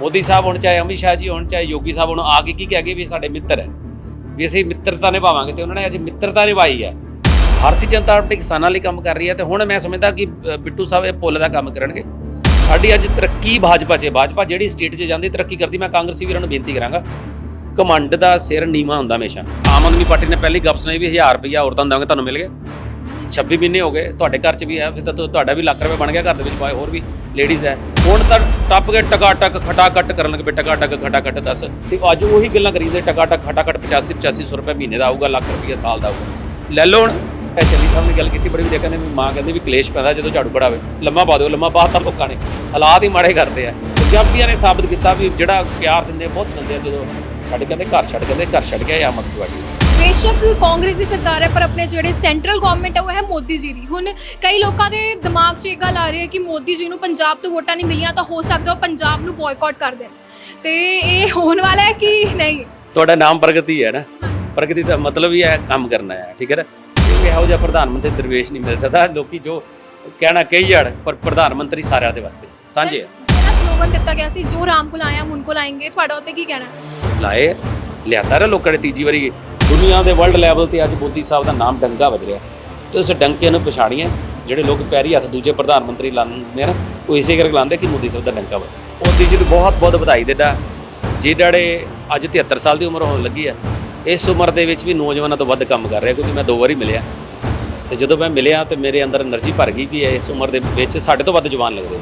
ਮੋਦੀ ਸਾਹਿਬ ਹੁਣ ਚਾਹੇ ਅਮਿਤ ਸ਼ਾਹ ਜੀ ਹੁਣ, ਚਾਹੇ ਯੋਗੀ ਸਾਹਿਬ ਹੁਣ, ਆ ਕੇ ਕੀ ਕਹਿ ਗਏ ਵੀ ਸਾਡੇ ਮਿੱਤਰ ਹੈ? ਵੀ ਅਸੀਂ ਮਿੱਤਰਤਾ ਨਿਭਾਵਾਂਗੇ ਤੇ ਉਹਨਾਂ ਨੇ ਅੱਜ ਮਿੱਤਰਤਾ ਨਿਭਾਈ ਹੈ। ਭਾਰਤੀ ਜਨਤਾ ਪਾਰਟੀ ਕਿਸਾਨਾਂ ਲਈ ਕੰਮ ਕਰ ਰਹੀ ਹੈ ਤੇ ਹੁਣ ਮੈਂ ਸਮਝਦਾ ਕਿ ਬਿੱਟੂ ਸਾਹਿਬ ਇਹ ਪੁੱਲ ਦਾ ਕੰਮ ਕਰਨਗੇ। ਸਾਡੀ ਅੱਜ ਤਰੱਕੀ ਭਾਜਪਾ 'ਚ ਭਾਜਪਾ ਜਿਹੜੀ ਸਟੇਟ 'ਚ ਜਾਂਦੀ, ਤਰੱਕੀ ਕਰਦੀ, ਮੈਂ ਕਾਂਗਰਸੀ ਵੀਰਾਂ ਨੂੰ ਬੇਨਤੀ ਕਰਾਂਗਾ। ਕਮੰਡ ਦਾ ਸਿਰ ਨੀਵਾ ਹੁੰਦਾ ਹਮੇਸ਼ਾ। ਆਮ ਆਦਮੀ ਪਾਰਟੀ ਨੇ ਪਹਿਲੀ ਗੱਪ ਸੁਣਾਈ ਵੀ 1000 ਰੁਪਈਆ ਔਰਤਾਂ ਨੂੰ ਦਾਂਗੇ ਤੁਹਾਨੂੰ ਮਿਲ ਗਿਆ। 26 ਮਹੀਨੇ ਹੋ ਗਏ ਤੁਹਾਡੇ ਘਰ 'ਚ ਵੀ ਹੈ ਫਿਰ ਤਾਂ ਤੁਹਾਡਾ ਵੀ ਲੱਖ ਰੁਪਏ ਬਣ ਗਿਆ ਘਰ ਦੇ ਵਿੱਚ ਪਾਏ ਹੋਰ ਵੀ ਲੇਡੀਜ਼ ਹੈ। ਹੁਣ ਤਾਂ ਟੱਪ ਕੇ ਟਕਾ ਟਕ ਖਟਾ ਕੱਟ ਕਰਨ ਲੱਗੇ ਟਕਾ ਟਕ ਖਟਾ ਕੱਟ ਦੱਸ। ਤੇ ਅੱਜ ਉਹੀ ਗੱਲਾਂ ਕਰੀਂਦੇ ਟਕਾ ਟਕ ਖਟਾ ਕੱਟ 85 8500 ਰੁਪਏ ਮਹੀਨੇ ਦਾ ਆਊਗਾ ਲੱਖ ਰੁਪਏ ਸਾਲ ਦਾ ਆਊਗਾ। ਲੈ ਲਓ ਹੁਣ। ਚੰਨੀ ਸਾਹਿਬ ਨੇ ਗੱਲ ਕੀਤੀ ਬੜੀ ਵਧੀਆ ਕਹਿੰਦੇ ਵੀ ਮਾਂ ਕਹਿੰਦੀ ਵੀ ਕਲੇਸ਼ ਪੈਂਦਾ ਜਦੋਂ ਝਾੜੂ ਪੜਾਵੇ। ਲੰਮਾ ਪਾ ਦਿਓ ਲੰਮਾ ਪਾਤਾ ਲੋਕਾਂ ਨੇ। ਹਾਲਾਤ ਹੀ ਮਾੜੇ ਕਰਦੇ ਆ। ਪੰਜਾਬੀਆਂ ਨੇ ਸਾਬਤ ਕੀਤਾ ਵੀ ਜਿਹੜਾ ਪਿਆਰ ਦਿੰਦੇ ਆ, ਬਹੁਤ ਦਿੰਦੇ ਆ ਜਦੋਂ ਛੱਡ ਕਹਿੰਦੇ ਘਰ ਛੱਡ ਕਹਿੰਦੇ ਘਰ ਛੱਡ ਕੇ ਆ ਮਤ ਬੇਸ਼ੱਕ ਕਾਂਗਰਸ ਦੀ ਸਰਕਾਰ ਹੈ ਪਰ ਆਪਣੇ ਜਿਹੜੇ ਸੈਂਟਰਲ ਗਵਰਨਮੈਂਟ ਹੈ ਉਹ ਹੈ ਮੋਦੀ ਜੀ ਦੀ। ਹੁਣ ਕਈ ਲੋਕਾਂ ਦੇ ਦਿਮਾਗ 'ਚ ਇਹ ਗੱਲ ਆ ਰਹੀ ਹੈ ਕਿ ਮੋਦੀ ਜੀ ਨੂੰ ਪੰਜਾਬ ਤੋਂ ਵੋਟਾਂ ਨਹੀਂ ਮਿਲੀਆਂ ਤਾਂ ਹੋ ਸਕਦਾ ਉਹ ਪੰਜਾਬ ਨੂੰ ਬਾਇਕਾਟ ਕਰ ਦੇਣ। ਤੇ ਇਹ ਹੋਣ ਵਾਲਾ ਹੈ ਕਿ ਨਹੀਂ? ਤੁਹਾਡਾ ਨਾਮ ਪ੍ਰਗਤੀ ਹੈ ਨਾ? ਪ੍ਰਗਤੀ ਦਾ ਮਤਲਬ ਹੀ ਹੈ ਕੰਮ ਕਰਨਾ ਹੈ ਠੀਕ ਹੈ ਨਾ? ਇਹੋ ਜਿਹਾ ਪ੍ਰਧਾਨ ਮੰਤਰੀ ਦਰਵੇਸ਼ ਨਹੀਂ ਮਿਲ ਸਕਦਾ। ਲੋਕੀ ਜੋ ਕਹਿਣਾ ਕਹੀ ਜਾਣ ਪਰ ਪ੍ਰਧਾਨ ਮੰਤਰੀ ਸਾਰਿਆਂ ਦੇ ਵਾਸਤੇ। ਸਾਂਝੇ ਜਿਹੜਾ ਸਲੋਗਨ ਦਿੱਤਾ ਗਿਆ ਸੀ ਜੋ ਰਾਮ ਕੋਲ ਆਇਆ ਹੁਣ ਕੋਲ ਆਏਂਗੇ ਤੁਹਾਡਾ ਉੱਤੇ ਕੀ ਕਹਿਣਾ? ਹੈ ਲਾਏ ਲਿਆਂਦਾ ਰ ਲੋਕਾਂ ਨੇ ਤੀਜੀ ਵਾਰੀ ਦੁਨੀਆ ਦੇ ਵਰਲਡ ਲੈਵਲ ਤੇ ਅੱਜ ਮੋਦੀ ਸਾਹਿਬ ਦਾ ਨਾਮ ਡੰਗਾ ਵੱਜ ਰਿਹਾ। ਤੇ ਉਸ ਡੰਕੇ ਨੂੰ ਪਛਾਣੀਏ, ਜਿਹੜੇ ਲੋਕ ਪੈਰੀ ਹੱਥ ਦੂਜੇ ਪ੍ਰਧਾਨ ਮੰਤਰੀ ਲਾਉਂਦੇ ਆ ਉਹ ਇਸੇ ਕਰਕੇ ਲਾਉਂਦੇ ਕਿ ਮੋਦੀ ਸਾਹਿਬ ਦਾ ਡੰਕਾ ਵੱਜ ਰਿਹਾ। ਮੋਦੀ ਜੀ ਨੂੰ ਬਹੁਤ ਬਹੁਤ ਵਧਾਈ ਦਿੰਦਾ। ਜਿਹੜੇ ਅੱਜ 73 ਸਾਲ ਦੀ ਉਮਰ ਹੋਣ ਲੱਗੀ ਹੈ ਇਸ ਉਮਰ ਦੇ ਵਿੱਚ ਵੀ ਨੌਜਵਾਨਾਂ ਤੋਂ ਵੱਧ ਕੰਮ ਕਰ ਰਿਹਾ, ਕਿਉਂਕਿ ਮੈਂ ਦੋ ਵਾਰੀ ਮਿਲਿਆ। ਤੇ ਜਦੋਂ ਮੈਂ ਮਿਲਿਆ ਤੇ ਮੇਰੇ ਅੰਦਰ એનર્ਜੀ ਭਰ ਗਈ ਵੀ ਇਸ ਉਮਰ ਦੇ ਵਿੱਚ ਸਾਡੇ ਤੋਂ ਵੱਧ ਜਵਾਨ ਲੱਗਦੇ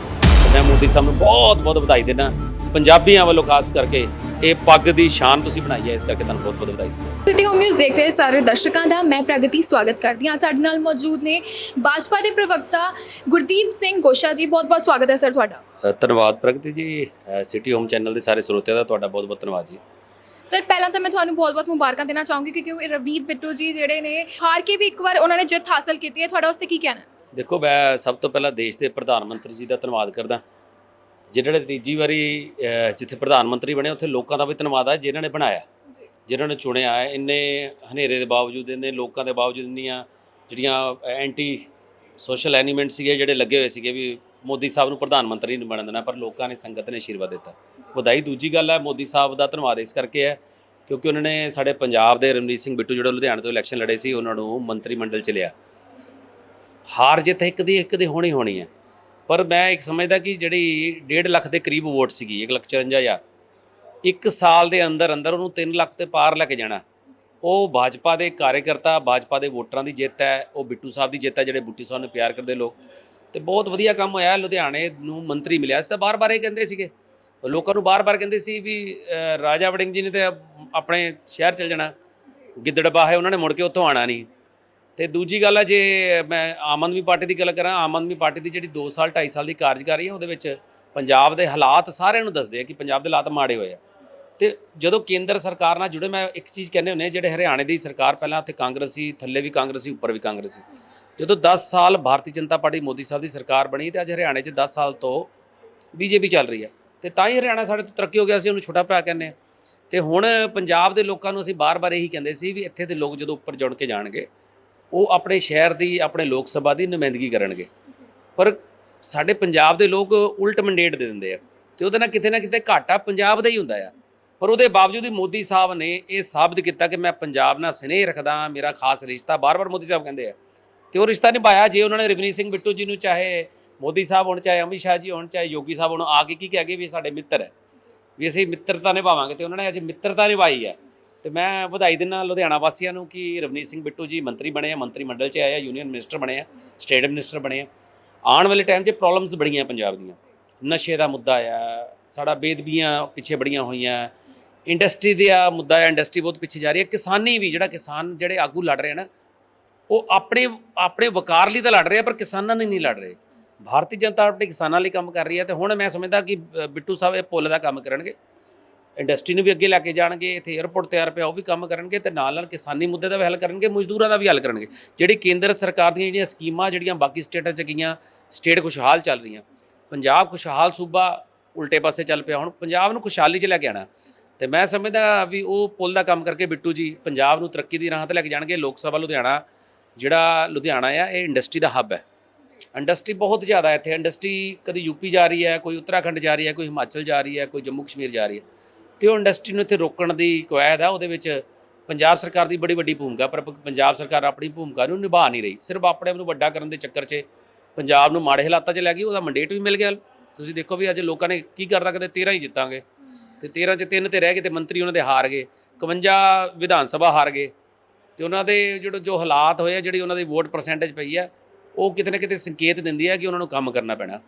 ਮੈਂ ਮੋਦੀ ਸਾਹਿਬ ਨੂੰ ਬਹੁਤ ਬਹੁਤ ਵਧਾਈ ਦਿੰਦਾ। ਪੰਜਾਬੀਆਂ ਵੱਲੋਂ ਖਾਸ ਕਰਕੇ ਇਹ ਪੱਗ ਦੀ ਸ਼ਾਨ ਤੁਸੀਂ ਬਣਾਈ ਹੈ ਇਸ ਕਰਕੇ ਤੁਹਾਨੂੰ ਬਹੁਤ ਬਹੁਤ ਵਧਾਈ ਸਿਟੀ ਹੋਮ ਨਿਊਜ਼ ਦੇਖ ਰਹੇ ਸਾਰੇ ਦਰਸ਼ਕਾਂ ਦਾ ਮੈਂ ਪ੍ਰਗਤੀ ਸਵਾਗਤ ਕਰਦੀ ਹਾਂ। ਸਾਡੇ ਨਾਲ ਮੌਜੂਦ ਨੇ ਭਾਜਪਾ ਦੇ ਪ੍ਰਵਕਤਾ ਗੁਰਦੀਪ ਸਿੰਘ ਗੋਸ਼ਾ ਜੀ ਬਹੁਤ ਬਹੁਤ ਸਵਾਗਤ ਹੈ ਸਰ ਤੁਹਾਡਾ। ਧੰਨਵਾਦ ਪ੍ਰਗਤੀ ਜੀ। ਸਿਟੀ ਹੋਮ ਚੈਨਲ ਦੇ ਸਾਰੇ ਸਰੋਤਿਆਂ ਦਾ ਤੁਹਾਡਾ ਬਹੁਤ ਬਹੁਤ ਧੰਨਵਾਦ ਜੀ। ਸਰ ਪਹਿਲਾਂ ਤਾਂ ਮੈਂ ਤੁਹਾਨੂੰ ਬਹੁਤ-ਬਹੁਤ ਮੁਬਾਰਕਾਂ ਦੇਣਾ ਚਾਹੂੰਗੀ ਕਿਉਂਕਿ ਉਹ ਰਵਨੀਤ ਬਿੱਟੂ ਜੀ ਜਿਹੜੇ ਨੇ ਹਾਰ ਕੇ ਵੀ ਇੱਕ ਵਾਰ ਉਹਨਾਂ ਨੇ ਜਿੱਤ ਹਾਸਲ ਕੀਤੀ ਹੈ। ਤੁਹਾਡਾ ਉਸ ਤੇ ਕੀ ਕਹਿਣਾ? ਦੇਖੋ ਮੈਂ ਸਭ ਤੋਂ ਪਹਿਲਾਂ ਦੇਸ਼ ਦੇ ਪ੍ਰਧਾਨ ਮੰਤਰੀ ਜੀ ਦਾ ਧੰਨਵਾਦ ਕਰਦਾ। ਜਿਹੜੇ ਤੀਜੀ ਵਾਰੀ ਜਿੱਥੇ ਪ੍ਰਧਾਨ ਮੰਤਰੀ ਬਣੇ ਉੱਥੇ ਲੋਕਾਂ ਦਾ ਵੀ ਧੰਨਵਾਦ ਹੈ ਜਿਨ੍ਹਾਂ ਨੇ ਬਣਾਇਆ। ਜਿਨ੍ਹਾਂ ਨੇ ਚੁਣਿਆ ਹੈ ਇੰਨੇ ਹਨੇਰੇ ਦੇ ਬਾਵਜੂਦ ਇੰਨੇ ਲੋਕਾਂ ਦੇ ਬਾਵਜੂਦ ਇੰਨੀਆਂ ਜਿਹੜੀਆਂ ਐਂਟੀ ਸੋਸ਼ਲ ਐਲੀਮੈਂਟ ਸੀਗੇ ਜਿਹੜੇ ਲੱਗੇ ਹੋਏ ਸੀਗੇ ਵੀ ਮੋਦੀ ਸਾਹਿਬ ਨੂੰ ਪ੍ਰਧਾਨ ਮੰਤਰੀ ਨਹੀਂ ਬਣਨ ਦੇਣਾ ਪਰ ਲੋਕਾਂ ਨੇ ਸੰਗਤ ਨੇ ਆਸ਼ੀਰਵਾਦ ਦਿੱਤਾ। ਵਧਾਈ ਦੂਜੀ ਗੱਲ ਹੈ ਮੋਦੀ ਸਾਹਿਬ ਦਾ ਧੰਨਵਾਦ ਇਸ ਕਰਕੇ ਹੈ ਕਿਉਂਕਿ ਉਹਨਾਂ ਨੇ ਸਾਡੇ ਪੰਜਾਬ ਦੇ ਰਣਜੀਤ ਸਿੰਘ ਬਿੱਟੂ ਜਿਹੜੇ ਲੁਧਿਆਣਾ ਤੋਂ ਇਲੈਕਸ਼ਨ ਲੜੇ ਸੀ ਉਹਨਾਂ ਨੂੰ ਮੰਤਰੀ ਮੰਡਲ ਚ ਲਿਆ। ਹਾਰ ਜਿੱਤ ਇੱਕ ਦੀ ਇੱਕ ਦੀ ਹੋਣੀ ਹੋਣੀ ਹੈ ਪਰ ਮੈਂ ਇੱਕ ਸਮਝਦਾ ਕਿ ਜਿਹੜੀ 1.5 ਲੱਖ ਦੇ ਕਰੀਬ ਵੋਟ ਸੀਗੀ 1 ਲੱਖ 54 ਹਜ਼ਾਰ, ਇੱਕ ਸਾਲ ਦੇ ਅੰਦਰ ਅੰਦਰ ਉਹਨੂੰ 3 ਲੱਖ ਤੇ ਪਾਰ ਲੈ ਕੇ ਜਾਣਾ। ਉਹ ਭਾਜਪਾ ਦੇ ਕਾਰਜਕਰਤਾ ਭਾਜਪਾ ਦੇ ਵੋਟਰਾਂ ਦੀ ਜਿੱਤ ਹੈ, ਉਹ ਬਿੱਟੂ ਸਾਹਿਬ ਦੀ ਜਿੱਤ ਹੈ, ਜਿਹੜੇ ਬਿੱਟੂ ਸਾਹਿਬ ਨੂੰ ਪਿਆਰ ਕਰਦੇ ਲੋਕ। ਤੇ ਬਹੁਤ ਵਧੀਆ ਕੰਮ ਹੋਇਆ, ਲੁਧਿਆਣੇ ਨੂੰ ਮੰਤਰੀ ਮਿਲਿਆ ਸੀ ਤਾਂ ਬਾਰ-ਬਾਰ ਇਹ ਕਹਿੰਦੇ ਸੀਗੇ। ਲੋਕਾਂ ਨੂੰ ਬਾਰ-ਬਾਰ ਕਹਿੰਦੇ ਸੀ ਵੀ ਰਾਜਾ ਵੜਿੰਗ ਜੀ ਨੇ ਤੇ ਆਪਣੇ ਸ਼ਹਿਰ ਚਲ ਜਾਣਾ। ਗਿੱਦੜਬਾਹ ਹੈ, ਉਹਨਾਂ ਨੇ ਮੁੜ ਕੇ ਉੱਥੋਂ ਆਣਾ ਨਹੀਂ। ਤੇ ਦੂਜੀ ਗੱਲ ਹੈ ਜੇ ਮੈਂ ਆਮ ਆਦਮੀ ਪਾਰਟੀ ਦੀ ਗੱਲ ਕਰਾਂ ਆਮ ਆਦਮੀ ਪਾਰਟੀ ਦੀ ਜਿਹੜੀ 2 ਸਾਲ 2.5 ਸਾਲ ਦੀ ਕਾਰਜਕਾਰੀ ਹੈ ਉਹਦੇ ਵਿੱਚ ਪੰਜਾਬ ਦੇ ਹਾਲਾਤ ਸਾਰਿਆਂ ਨੂੰ ਦੱਸਦੇ ਆ ਕਿ ਪੰਜਾਬ ਦੇ ਹਾਲਾਤ ਮਾੜੇ ਹੋਏ ਆ। ਤੇ ਜਦੋਂ ਕੇਂਦਰ ਸਰਕਾਰ ਨਾਲ ਜੁੜੇ ਮੈਂ ਇੱਕ ਚੀਜ਼ ਕਹਿੰਦੇ ਹੁੰਦੇ ਆ, ਜਿਹੜੇ ਹਰਿਆਣੇ ਦੀ ਸਰਕਾਰ ਪਹਿਲਾਂ ਉੱਥੇ ਕਾਂਗਰਸੀ ਥੱਲੇ ਵੀ ਕਾਂਗਰਸੀ ਉੱਪਰ ਵੀ ਕਾਂਗਰਸੀ ਜਦੋਂ 10 ਸਾਲ ਭਾਰਤੀ ਜਨਤਾ ਪਾਰਟੀ ਮੋਦੀ ਸਾਹਿਬ ਦੀ ਸਰਕਾਰ ਬਣੀ ਤੇ ਅੱਜ ਹਰਿਆਣੇ 'ਚ 10 ਸਾਲ ਤੋਂ ਬੀਜੇਪੀ ਚੱਲ ਰਹੀ ਹੈ ਤੇ ਤਾਂ ਹੀ ਹਰਿਆਣਾ ਸਾਡੇ ਤੋਂ ਤਰੱਕੀ ਹੋ ਗਿਆ ਸੀ ਉਹਨੂੰ ਛੋਟਾ ਭਰਾ ਕਹਿੰਦੇ ਆ। ਤੇ ਹੁਣ ਪੰਜਾਬ ਦੇ ਲੋਕਾਂ ਨੂੰ ਅਸੀਂ ਬਾਰ-ਬਾਰ ਇਹੀ ਕਹਿੰਦੇ ਸੀ ਵੀ ਇੱਥੇ ਦੇ ਲੋਕ ਜਦੋਂ ਉੱਪਰ ਜੁੜ ਕੇ ਜਾਣਗੇ ਉਹ ਆਪਣੇ ਸ਼ਹਿਰ ਦੀ, ਆਪਣੇ ਲੋਕ ਸਭਾ ਦੀ ਨੁਮਾਇੰਦਗੀ ਕਰਨਗੇ। ਪਰ ਸਾਡੇ ਪੰਜਾਬ ਦੇ ਲੋਕ ਉਲਟ ਮੰਡੇਟ ਦੇ ਦਿੰਦੇ ਆ ਤੇ ਉਹਦੇ ਨਾਲ ਕਿਤੇ ਨਾ ਕਿਤੇ ਘਾਟਾ ਪੰਜਾਬ ਦਾ ਹੀ ਹੁੰਦਾ ਆ। ਪਰ ਉਹਦੇ ਬਾਵਜੂਦ ਵੀ ਮੋਦੀ ਸਾਹਿਬ ਨੇ ਇਹ ਸਾਬਤ ਕੀਤਾ ਕਿ ਮੈਂ ਪੰਜਾਬ ਨਾਲ ਸਨੇਹ ਰੱਖਦਾ, ਮੇਰਾ ਖਾਸ ਰਿਸ਼ਤਾ ਬਾਰ-ਬਾਰ ਮੋਦੀ ਸਾਹਿਬ ਕਹਿੰਦੇ ਆ। ਤੇ ਉਹ ਰਿਸ਼ਤਾ ਨਿਭਾਇਆ ਜੇ ਉਹਨਾਂ ਨੇ ਰਵਨੀਤ ਸਿੰਘ ਬਿੱਟੂ ਜੀ ਨੂੰ, ਚਾਹੇ ਮੋਦੀ ਸਾਹਿਬ ਹੋਣ, ਚਾਹੇ ਅਮਿਤ ਸ਼ਾਹ ਜੀ ਹੋਣ, ਚਾਹੇ ਯੋਗੀ ਸਾਹਿਬ ਹੋਣ, ਆ ਕੇ ਕੀ ਕਹਿ ਗਏ ਵੀ ਸਾਡੇ ਮਿੱਤਰ ਹੈ। ਵੀ ਅਸੀਂ ਮਿੱਤਰਤਾ ਨਿਭਾਵਾਂਗੇ ਤੇ ਉਹਨਾਂ ਨੇ ਅੱਜ ਮਿੱਤਰਤਾ ਨਿਭਾਈ ਹੈ। ਤੇ ਮੈਂ ਵਧਾਈ ਦਿੰਦਾ ਲੁਧਿਆਣਾ ਵਾਸੀਆਂ ਨੂੰ ਕਿ ਰਵਨੀਤ ਸਿੰਘ ਬਿੱਟੂ ਜੀ ਮੰਤਰੀ ਬਣੇ ਆ, ਮੰਤਰੀ ਮੰਡਲ 'ਚ ਆਏ ਆ ਯੂਨੀਅਨ ਮਿਨਿਸਟਰ ਬਣੇ ਆ ਸਟੇਟ ਮਿਨਿਸਟਰ ਬਣੇ ਆ। ਆਉਣ ਵਾਲੇ ਟਾਈਮ 'ਚ ਪ੍ਰੋਬਲਮਸ ਬੜੀਆਂ ਪੰਜਾਬ ਦੀਆਂ। ਨਸ਼ੇ ਦਾ ਮੁੱਦਾ ਆ, ਸਾਡਾ ਬੇਦਬੀਆਂ ਪਿੱਛੇ ਬੜੀਆਂ ਹੋਈਆਂ। ਇੰਡਸਟਰੀ ਦਾ ਮੁੱਦਾ ਆ ਇੰਡਸਟਰੀ ਬਹੁਤ ਪਿੱਛੇ ਜਾ ਰਹੀ ਹੈ ਕਿਸਾਨੀ ਵੀ ਜਿਹੜਾ ਕਿਸਾਨ ਜਿਹੜੇ ਆਗੂ ਲੜ ਰਹੇ ਨਾ, ਉਹ ਆਪਣੇ ਆਪਣੇ ਵਕਾਰ ਲਈ ਤਾਂ ਲੜ ਰਹੇ ਆ, ਪਰ ਕਿਸਾਨਾਂ ਲਈ ਨਹੀਂ ਲੜ ਰਹੇ। ਭਾਰਤੀ ਜਨਤਾ ਪਾਰਟੀ ਕਿਸਾਨਾਂ ਲਈ ਕੰਮ ਕਰ ਰਹੀ ਹੈ ਤੇ ਹੁਣ ਮੈਂ ਸਮਝਦਾ ਕਿ ਬਿੱਟੂ ਸਾਹਿਬ ਇਹ ਪੁੱਲ ਦਾ ਕੰਮ ਕਰਨਗੇ। ਇੰਡਸਟਰੀ ਨੂੰ ਵੀ ਅੱਗੇ ਲੈ ਕੇ ਜਾਣਗੇ, ਇੱਥੇ 에어ਪੋਰਟ ਤਿਆਰ ਪਿਆ, ਉਹ ਵੀ ਕੰਮ ਕਰਨਗੇ ਤੇ ਨਾਲ ਨਾਲ ਕਿਸਾਨੀ ਮੁੱਦੇ ਦਾ ਵੀ ਹੱਲ ਕਰਨਗੇ, ਮਜ਼ਦੂਰਾਂ ਦਾ ਵੀ ਹੱਲ ਕਰਨਗੇ। ਜਿਹੜੀ ਕੇਂਦਰ ਸਰਕਾਰ ਦੀਆਂ ਜਿਹੜੀਆਂ ਸਕੀਮਾਂ, ਜਿਹੜੀਆਂ ਬਾਕੀ ਸਟੇਟਾਂ 'ਚ ਗਈਆਂ ਸਟੇਟ ਖੁਸ਼ਹਾਲ ਚੱਲ ਰਹੀਆਂ। ਪੰਜਾਬ ਖੁਸ਼ਹਾਲ ਸੂਬਾ ਉਲਟੇ ਪਾਸੇ ਚੱਲ ਪਿਆ ਹੁਣ, ਪੰਜਾਬ ਨੂੰ ਖੁਸ਼ਹਾਲੀ 'ਚ ਲੈ ਕੇ ਆਣਾ ਤੇ ਮੈਂ ਸਮਝਦਾ ਵੀ ਉਹ ਪੁੱਲ ਦਾ ਕੰਮ ਕਰਕੇ ਬਿੱਟੂ ਜੀ ਪੰਜਾਬ ਨੂੰ ਤਰੱਕੀ ਦੀ ਰਾਹ ਤੇ ਲੈ ਕੇ ਜਾਣਗੇ, ਲੋਕ ਸਭਾ ਲੁਧਿਆਣਾ, ਜਿਹੜਾ ਲੁਧਿਆਣਾ ਆ, ਇਹ ਇੰਡਸਟਰੀ ਦਾ ਹੱਬ ਹੈ। ਇੰਡਸਟਰੀ ਬਹੁਤ ਜ਼ਿਆਦਾ ਇੱਥੇ ਇੰਡਸਟਰੀ ਕਦੀ ਯੂਪੀ ਜਾ ਰਹੀ ਹੈ, ਕੋਈ ਉੱਤਰਾਖੰਡ ਜਾ ਰਹੀ ਹੈ, ਕੋਈ ਹਿਮਾਚਲ ਜਾ ਰਹੀ ਹੈ, ਕੋਈ ਜੰਮੂ ਕਸ਼ਮੀਰ ਜਾ ਰਹੀ ਹੈ। ਤੇ ਉਹ ਇੰਡਸਟਰੀ ਨੂੰ ਇੱਥੇ ਰੋਕਣ ਦੀ ਕਵਾਇਦ ਆ, ਉਹਦੇ ਵਿੱਚ ਪੰਜਾਬ ਸਰਕਾਰ ਦੀ ਬੜੀ ਵੱਡੀ ਭੂਮਿਕਾ, ਪਰ ਪੰਜਾਬ ਸਰਕਾਰ ਆਪਣੀ ਭੂਮਿਕਾ ਨੂੰ ਨਿਭਾ ਨਹੀਂ ਰਹੀ। ਸਿਰਫ ਆਪਣੇ ਆਪ ਨੂੰ ਵੱਡਾ ਕਰਨ ਦੇ ਚੱਕਰ 'ਚ ਪੰਜਾਬ ਨੂੰ ਮਾੜੇ ਹਾਲਾਤਾਂ 'ਚ ਲੈ ਗਈ, ਉਹਦਾ ਮੰਡੇਟ ਵੀ ਮਿਲ ਗਿਆ। ਤੁਸੀਂ ਦੇਖੋ ਵੀ ਅੱਜ ਲੋਕਾਂ ਨੇ ਕੀ ਕਰਦਾ ਕਦੇ 13 ਹੀ ਜਿੱਤਾਂਗੇ। ਤੇ 13 ਚ ਤਿੰਨ ਤੇ ਰਹਿ ਗਏ ਤੇ ਮੰਤਰੀ ਉਹਨਾਂ ਦੇ ਹਾਰ ਗਏ 51 ਵਿਧਾਨ ਸਭਾ ਹਾਰ ਗਏ। ਤੇ ਉਹਨਾਂ ਦੇ ਜਿਹੜੇ ਜੋ ਹਾਲਾਤ ਹੋਏ ਆ, ਜਿਹੜੀ ਉਹਨਾਂ ਦੀ ਵੋਟ ਪਰਸੈਂਟੇਜ ਪਈ ਆ, ਉਹ ਕਿਤੇ ਨਾ ਕਿਤੇ ਸੰਕੇਤ ਦਿੰਦੀ ਹੈ ਕਿ ਉਹਨਾਂ ਨੂੰ ਕੰਮ ਕਰਨਾ ਪੈਣਾ।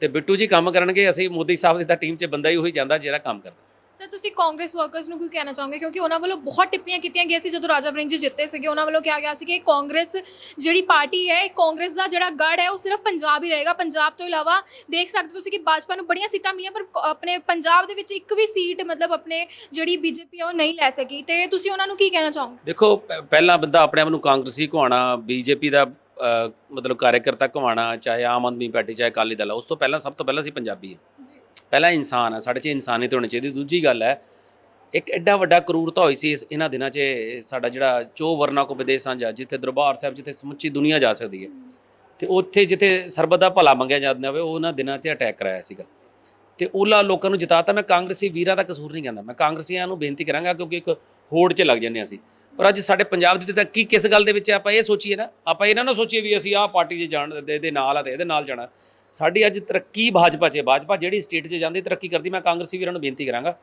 ਤੇ ਬਿੱਟੂ ਜੀ ਕੰਮ ਕਰਨਗੇ, ਅਸੀਂ ਮੋਦੀ ਸਾਹਿਬ ਦੀ ਤਾਂ ਟੀਮ 'ਚ ਬੰਦਾ ਹੀ ਉਹੀ ਜਾਂਦਾ ਜਿਹੜਾ ਕੰਮ ਕਰਦਾ। ਸਰ ਤੁਸੀਂ ਕਾਂਗਰਸ ਵਰਕਰਸ ਨੂੰ ਕੀ ਕਹਿਣਾ ਚਾਹੋਗੇ? ਕਿਉਂਕਿ ਉਹਨਾਂ ਵੱਲੋਂ ਬਹੁਤ ਟਿੱਪਣੀਆਂ ਕੀਤੀਆਂ ਗਈਆਂ ਸੀ ਜਦੋਂ ਰਾਜਾ ਵੜਿੰਗ ਜੀ ਜਿੱਤੇ ਸੀਗੇ। ਉਹਨਾਂ ਵੱਲੋਂ ਕਿਹਾ ਗਿਆ ਸੀ ਕਿ ਕਾਂਗਰਸ ਜਿਹੜੀ ਪਾਰਟੀ ਹੈ ਕਾਂਗਰਸ ਦਾ ਜਿਹੜਾ ਗੜ ਹੈ ਉਹ ਸਿਰਫ ਪੰਜਾਬ ਹੀ ਰਹੇਗਾ। ਪੰਜਾਬ ਤੋਂ ਇਲਾਵਾ ਦੇਖ ਸਕਦੇ ਹੋ ਤੁਸੀਂ ਕਿ ਭਾਜਪਾ ਨੂੰ ਬੜੀਆਂ ਸੀਟਾਂ ਮਿਲੀਆਂ ਪਰ ਆਪਣੇ ਪੰਜਾਬ ਦੇ ਵਿੱਚ ਇੱਕ ਵੀ ਸੀਟ ਮਤਲਬ ਆਪਣੇ ਜਿਹੜੀ ਬੀਜੇਪੀ ਉਹ ਨਹੀਂ ਲੈ ਸਕੀ। ਤੇ ਤੁਸੀਂ ਉਹਨਾਂ ਨੂੰ ਕੀ ਕਹਿਣਾ ਚਾਹੋਗੇ? ਦੇਖੋ ਪਹਿਲਾ ਬੰਦਾ ਆਪਣੇ ਆਪ ਨੂੰ ਕਾਂਗਰਸੀ ਘਵਾਣਾ ਬੀਜੇਪੀ ਦਾ ਮਤਲਬ ਕਾਰਜਕਰਤਾ ਘਵਾਣਾ ਚਾਹੇ ਆਮ ਆਦਮੀ ਪਾਰਟੀ ਚਾਹੇ ਅਕਾਲੀ ਦਲ ਉਸ ਤੋਂ ਪਹਿਲਾਂ ਸਭ ਤੋਂ ਪਹਿਲਾਂ ਸੀ ਪੰਜਾਬੀ ਹੈ ਜੀ। ਪਹਿਲਾ ਇਨਸਾਨ ਆ, ਸਾਡੇ 'ਚ ਇਨਸਾਨੀਅਤ ਹੋਣੀ ਚਾਹੀਦੀ। ਦੂਜੀ ਗੱਲ ਹੈ, ਇੱਕ ਐਡਾ ਵੱਡਾ ਕਰੂਰਤਾ ਹੋਈ ਸੀ ਇਸ ਇਹਨਾਂ ਦਿਨਾਂ 'ਚ ਸਾਡਾ ਜਿਹੜਾ ਚੋ ਵਰਨਾ ਕੋ ਵਿਦੇਸ਼ ਸਾਂਝਾ ਜਿੱਥੇ ਦਰਬਾਰ ਸਾਹਿਬ, ਜਿੱਥੇ ਸਮੁੱਚੀ ਦੁਨੀਆ ਜਾ ਸਕਦੀ ਹੈ, ਤੇ ਉੱਥੇ ਜਿੱਥੇ ਸਰਬਤ ਦਾ ਭਲਾ ਮੰਗਿਆ ਜਾਂਦਾ ਹੋਵੇ ਉਹ ਉਹਨਾਂ ਦਿਨਾਂ 'ਚ ਅਟੈਕ ਕਰਾਇਆ ਸੀਗਾ। ਤੇ ਉਹਨਾਂ ਲੋਕਾਂ ਨੂੰ ਜਿਤਾਤਾ, ਮੈਂ ਕਾਂਗਰਸੀ ਵੀਰਾਂ ਦਾ ਕਸੂਰ ਨਹੀਂ ਕਹਿੰਦਾ, ਮੈਂ ਕਾਂਗਰਸੀਆਂ ਨੂੰ ਬੇਨਤੀ ਕਰਾਂਗਾ ਕਿਉਂਕਿ ਇੱਕ ਹੋੜ 'ਚ ਲੱਗ ਜੰਨੇ ਅਸੀਂ। ਪਰ ਅੱਜ ਸਾਡੇ ਪੰਜਾਬ ਦੀ ਤਾਂ ਕੀ, ਕਿਸ ਗੱਲ ਦੇ ਵਿੱਚ ਆਪਾਂ ਇਹ ਸੋਚੀਏ ਨਾ? ਆਪਾਂ ਇਹਨਾਂ ਨੂੰ ਸੋਚੀਏ ਵੀ ਅਸੀਂ ਆਹ ਪਾਰਟੀ 'ਚ ਜਾਣ, ਦੇ ਦੇ ਨਾਲ ਆ ਤੇ ਇਹਦੇ ਨਾਲ ਜਾਣਾ। ਸਾਡੀ ਅੱਜ ਤਰੱਕੀ ਭਾਜਪਾ 'ਚ ਭਾਜਪਾ ਜਿਹੜੀ ਸਟੇਟ 'ਚ ਜਾਂਦੀ ਤਰੱਕੀ ਕਰਦੀ ਮੈਂ ਕਾਂਗਰਸੀ ਵੀਰਾਂ ਨੂੰ ਬੇਨਤੀ ਕਰਾਂਗਾ।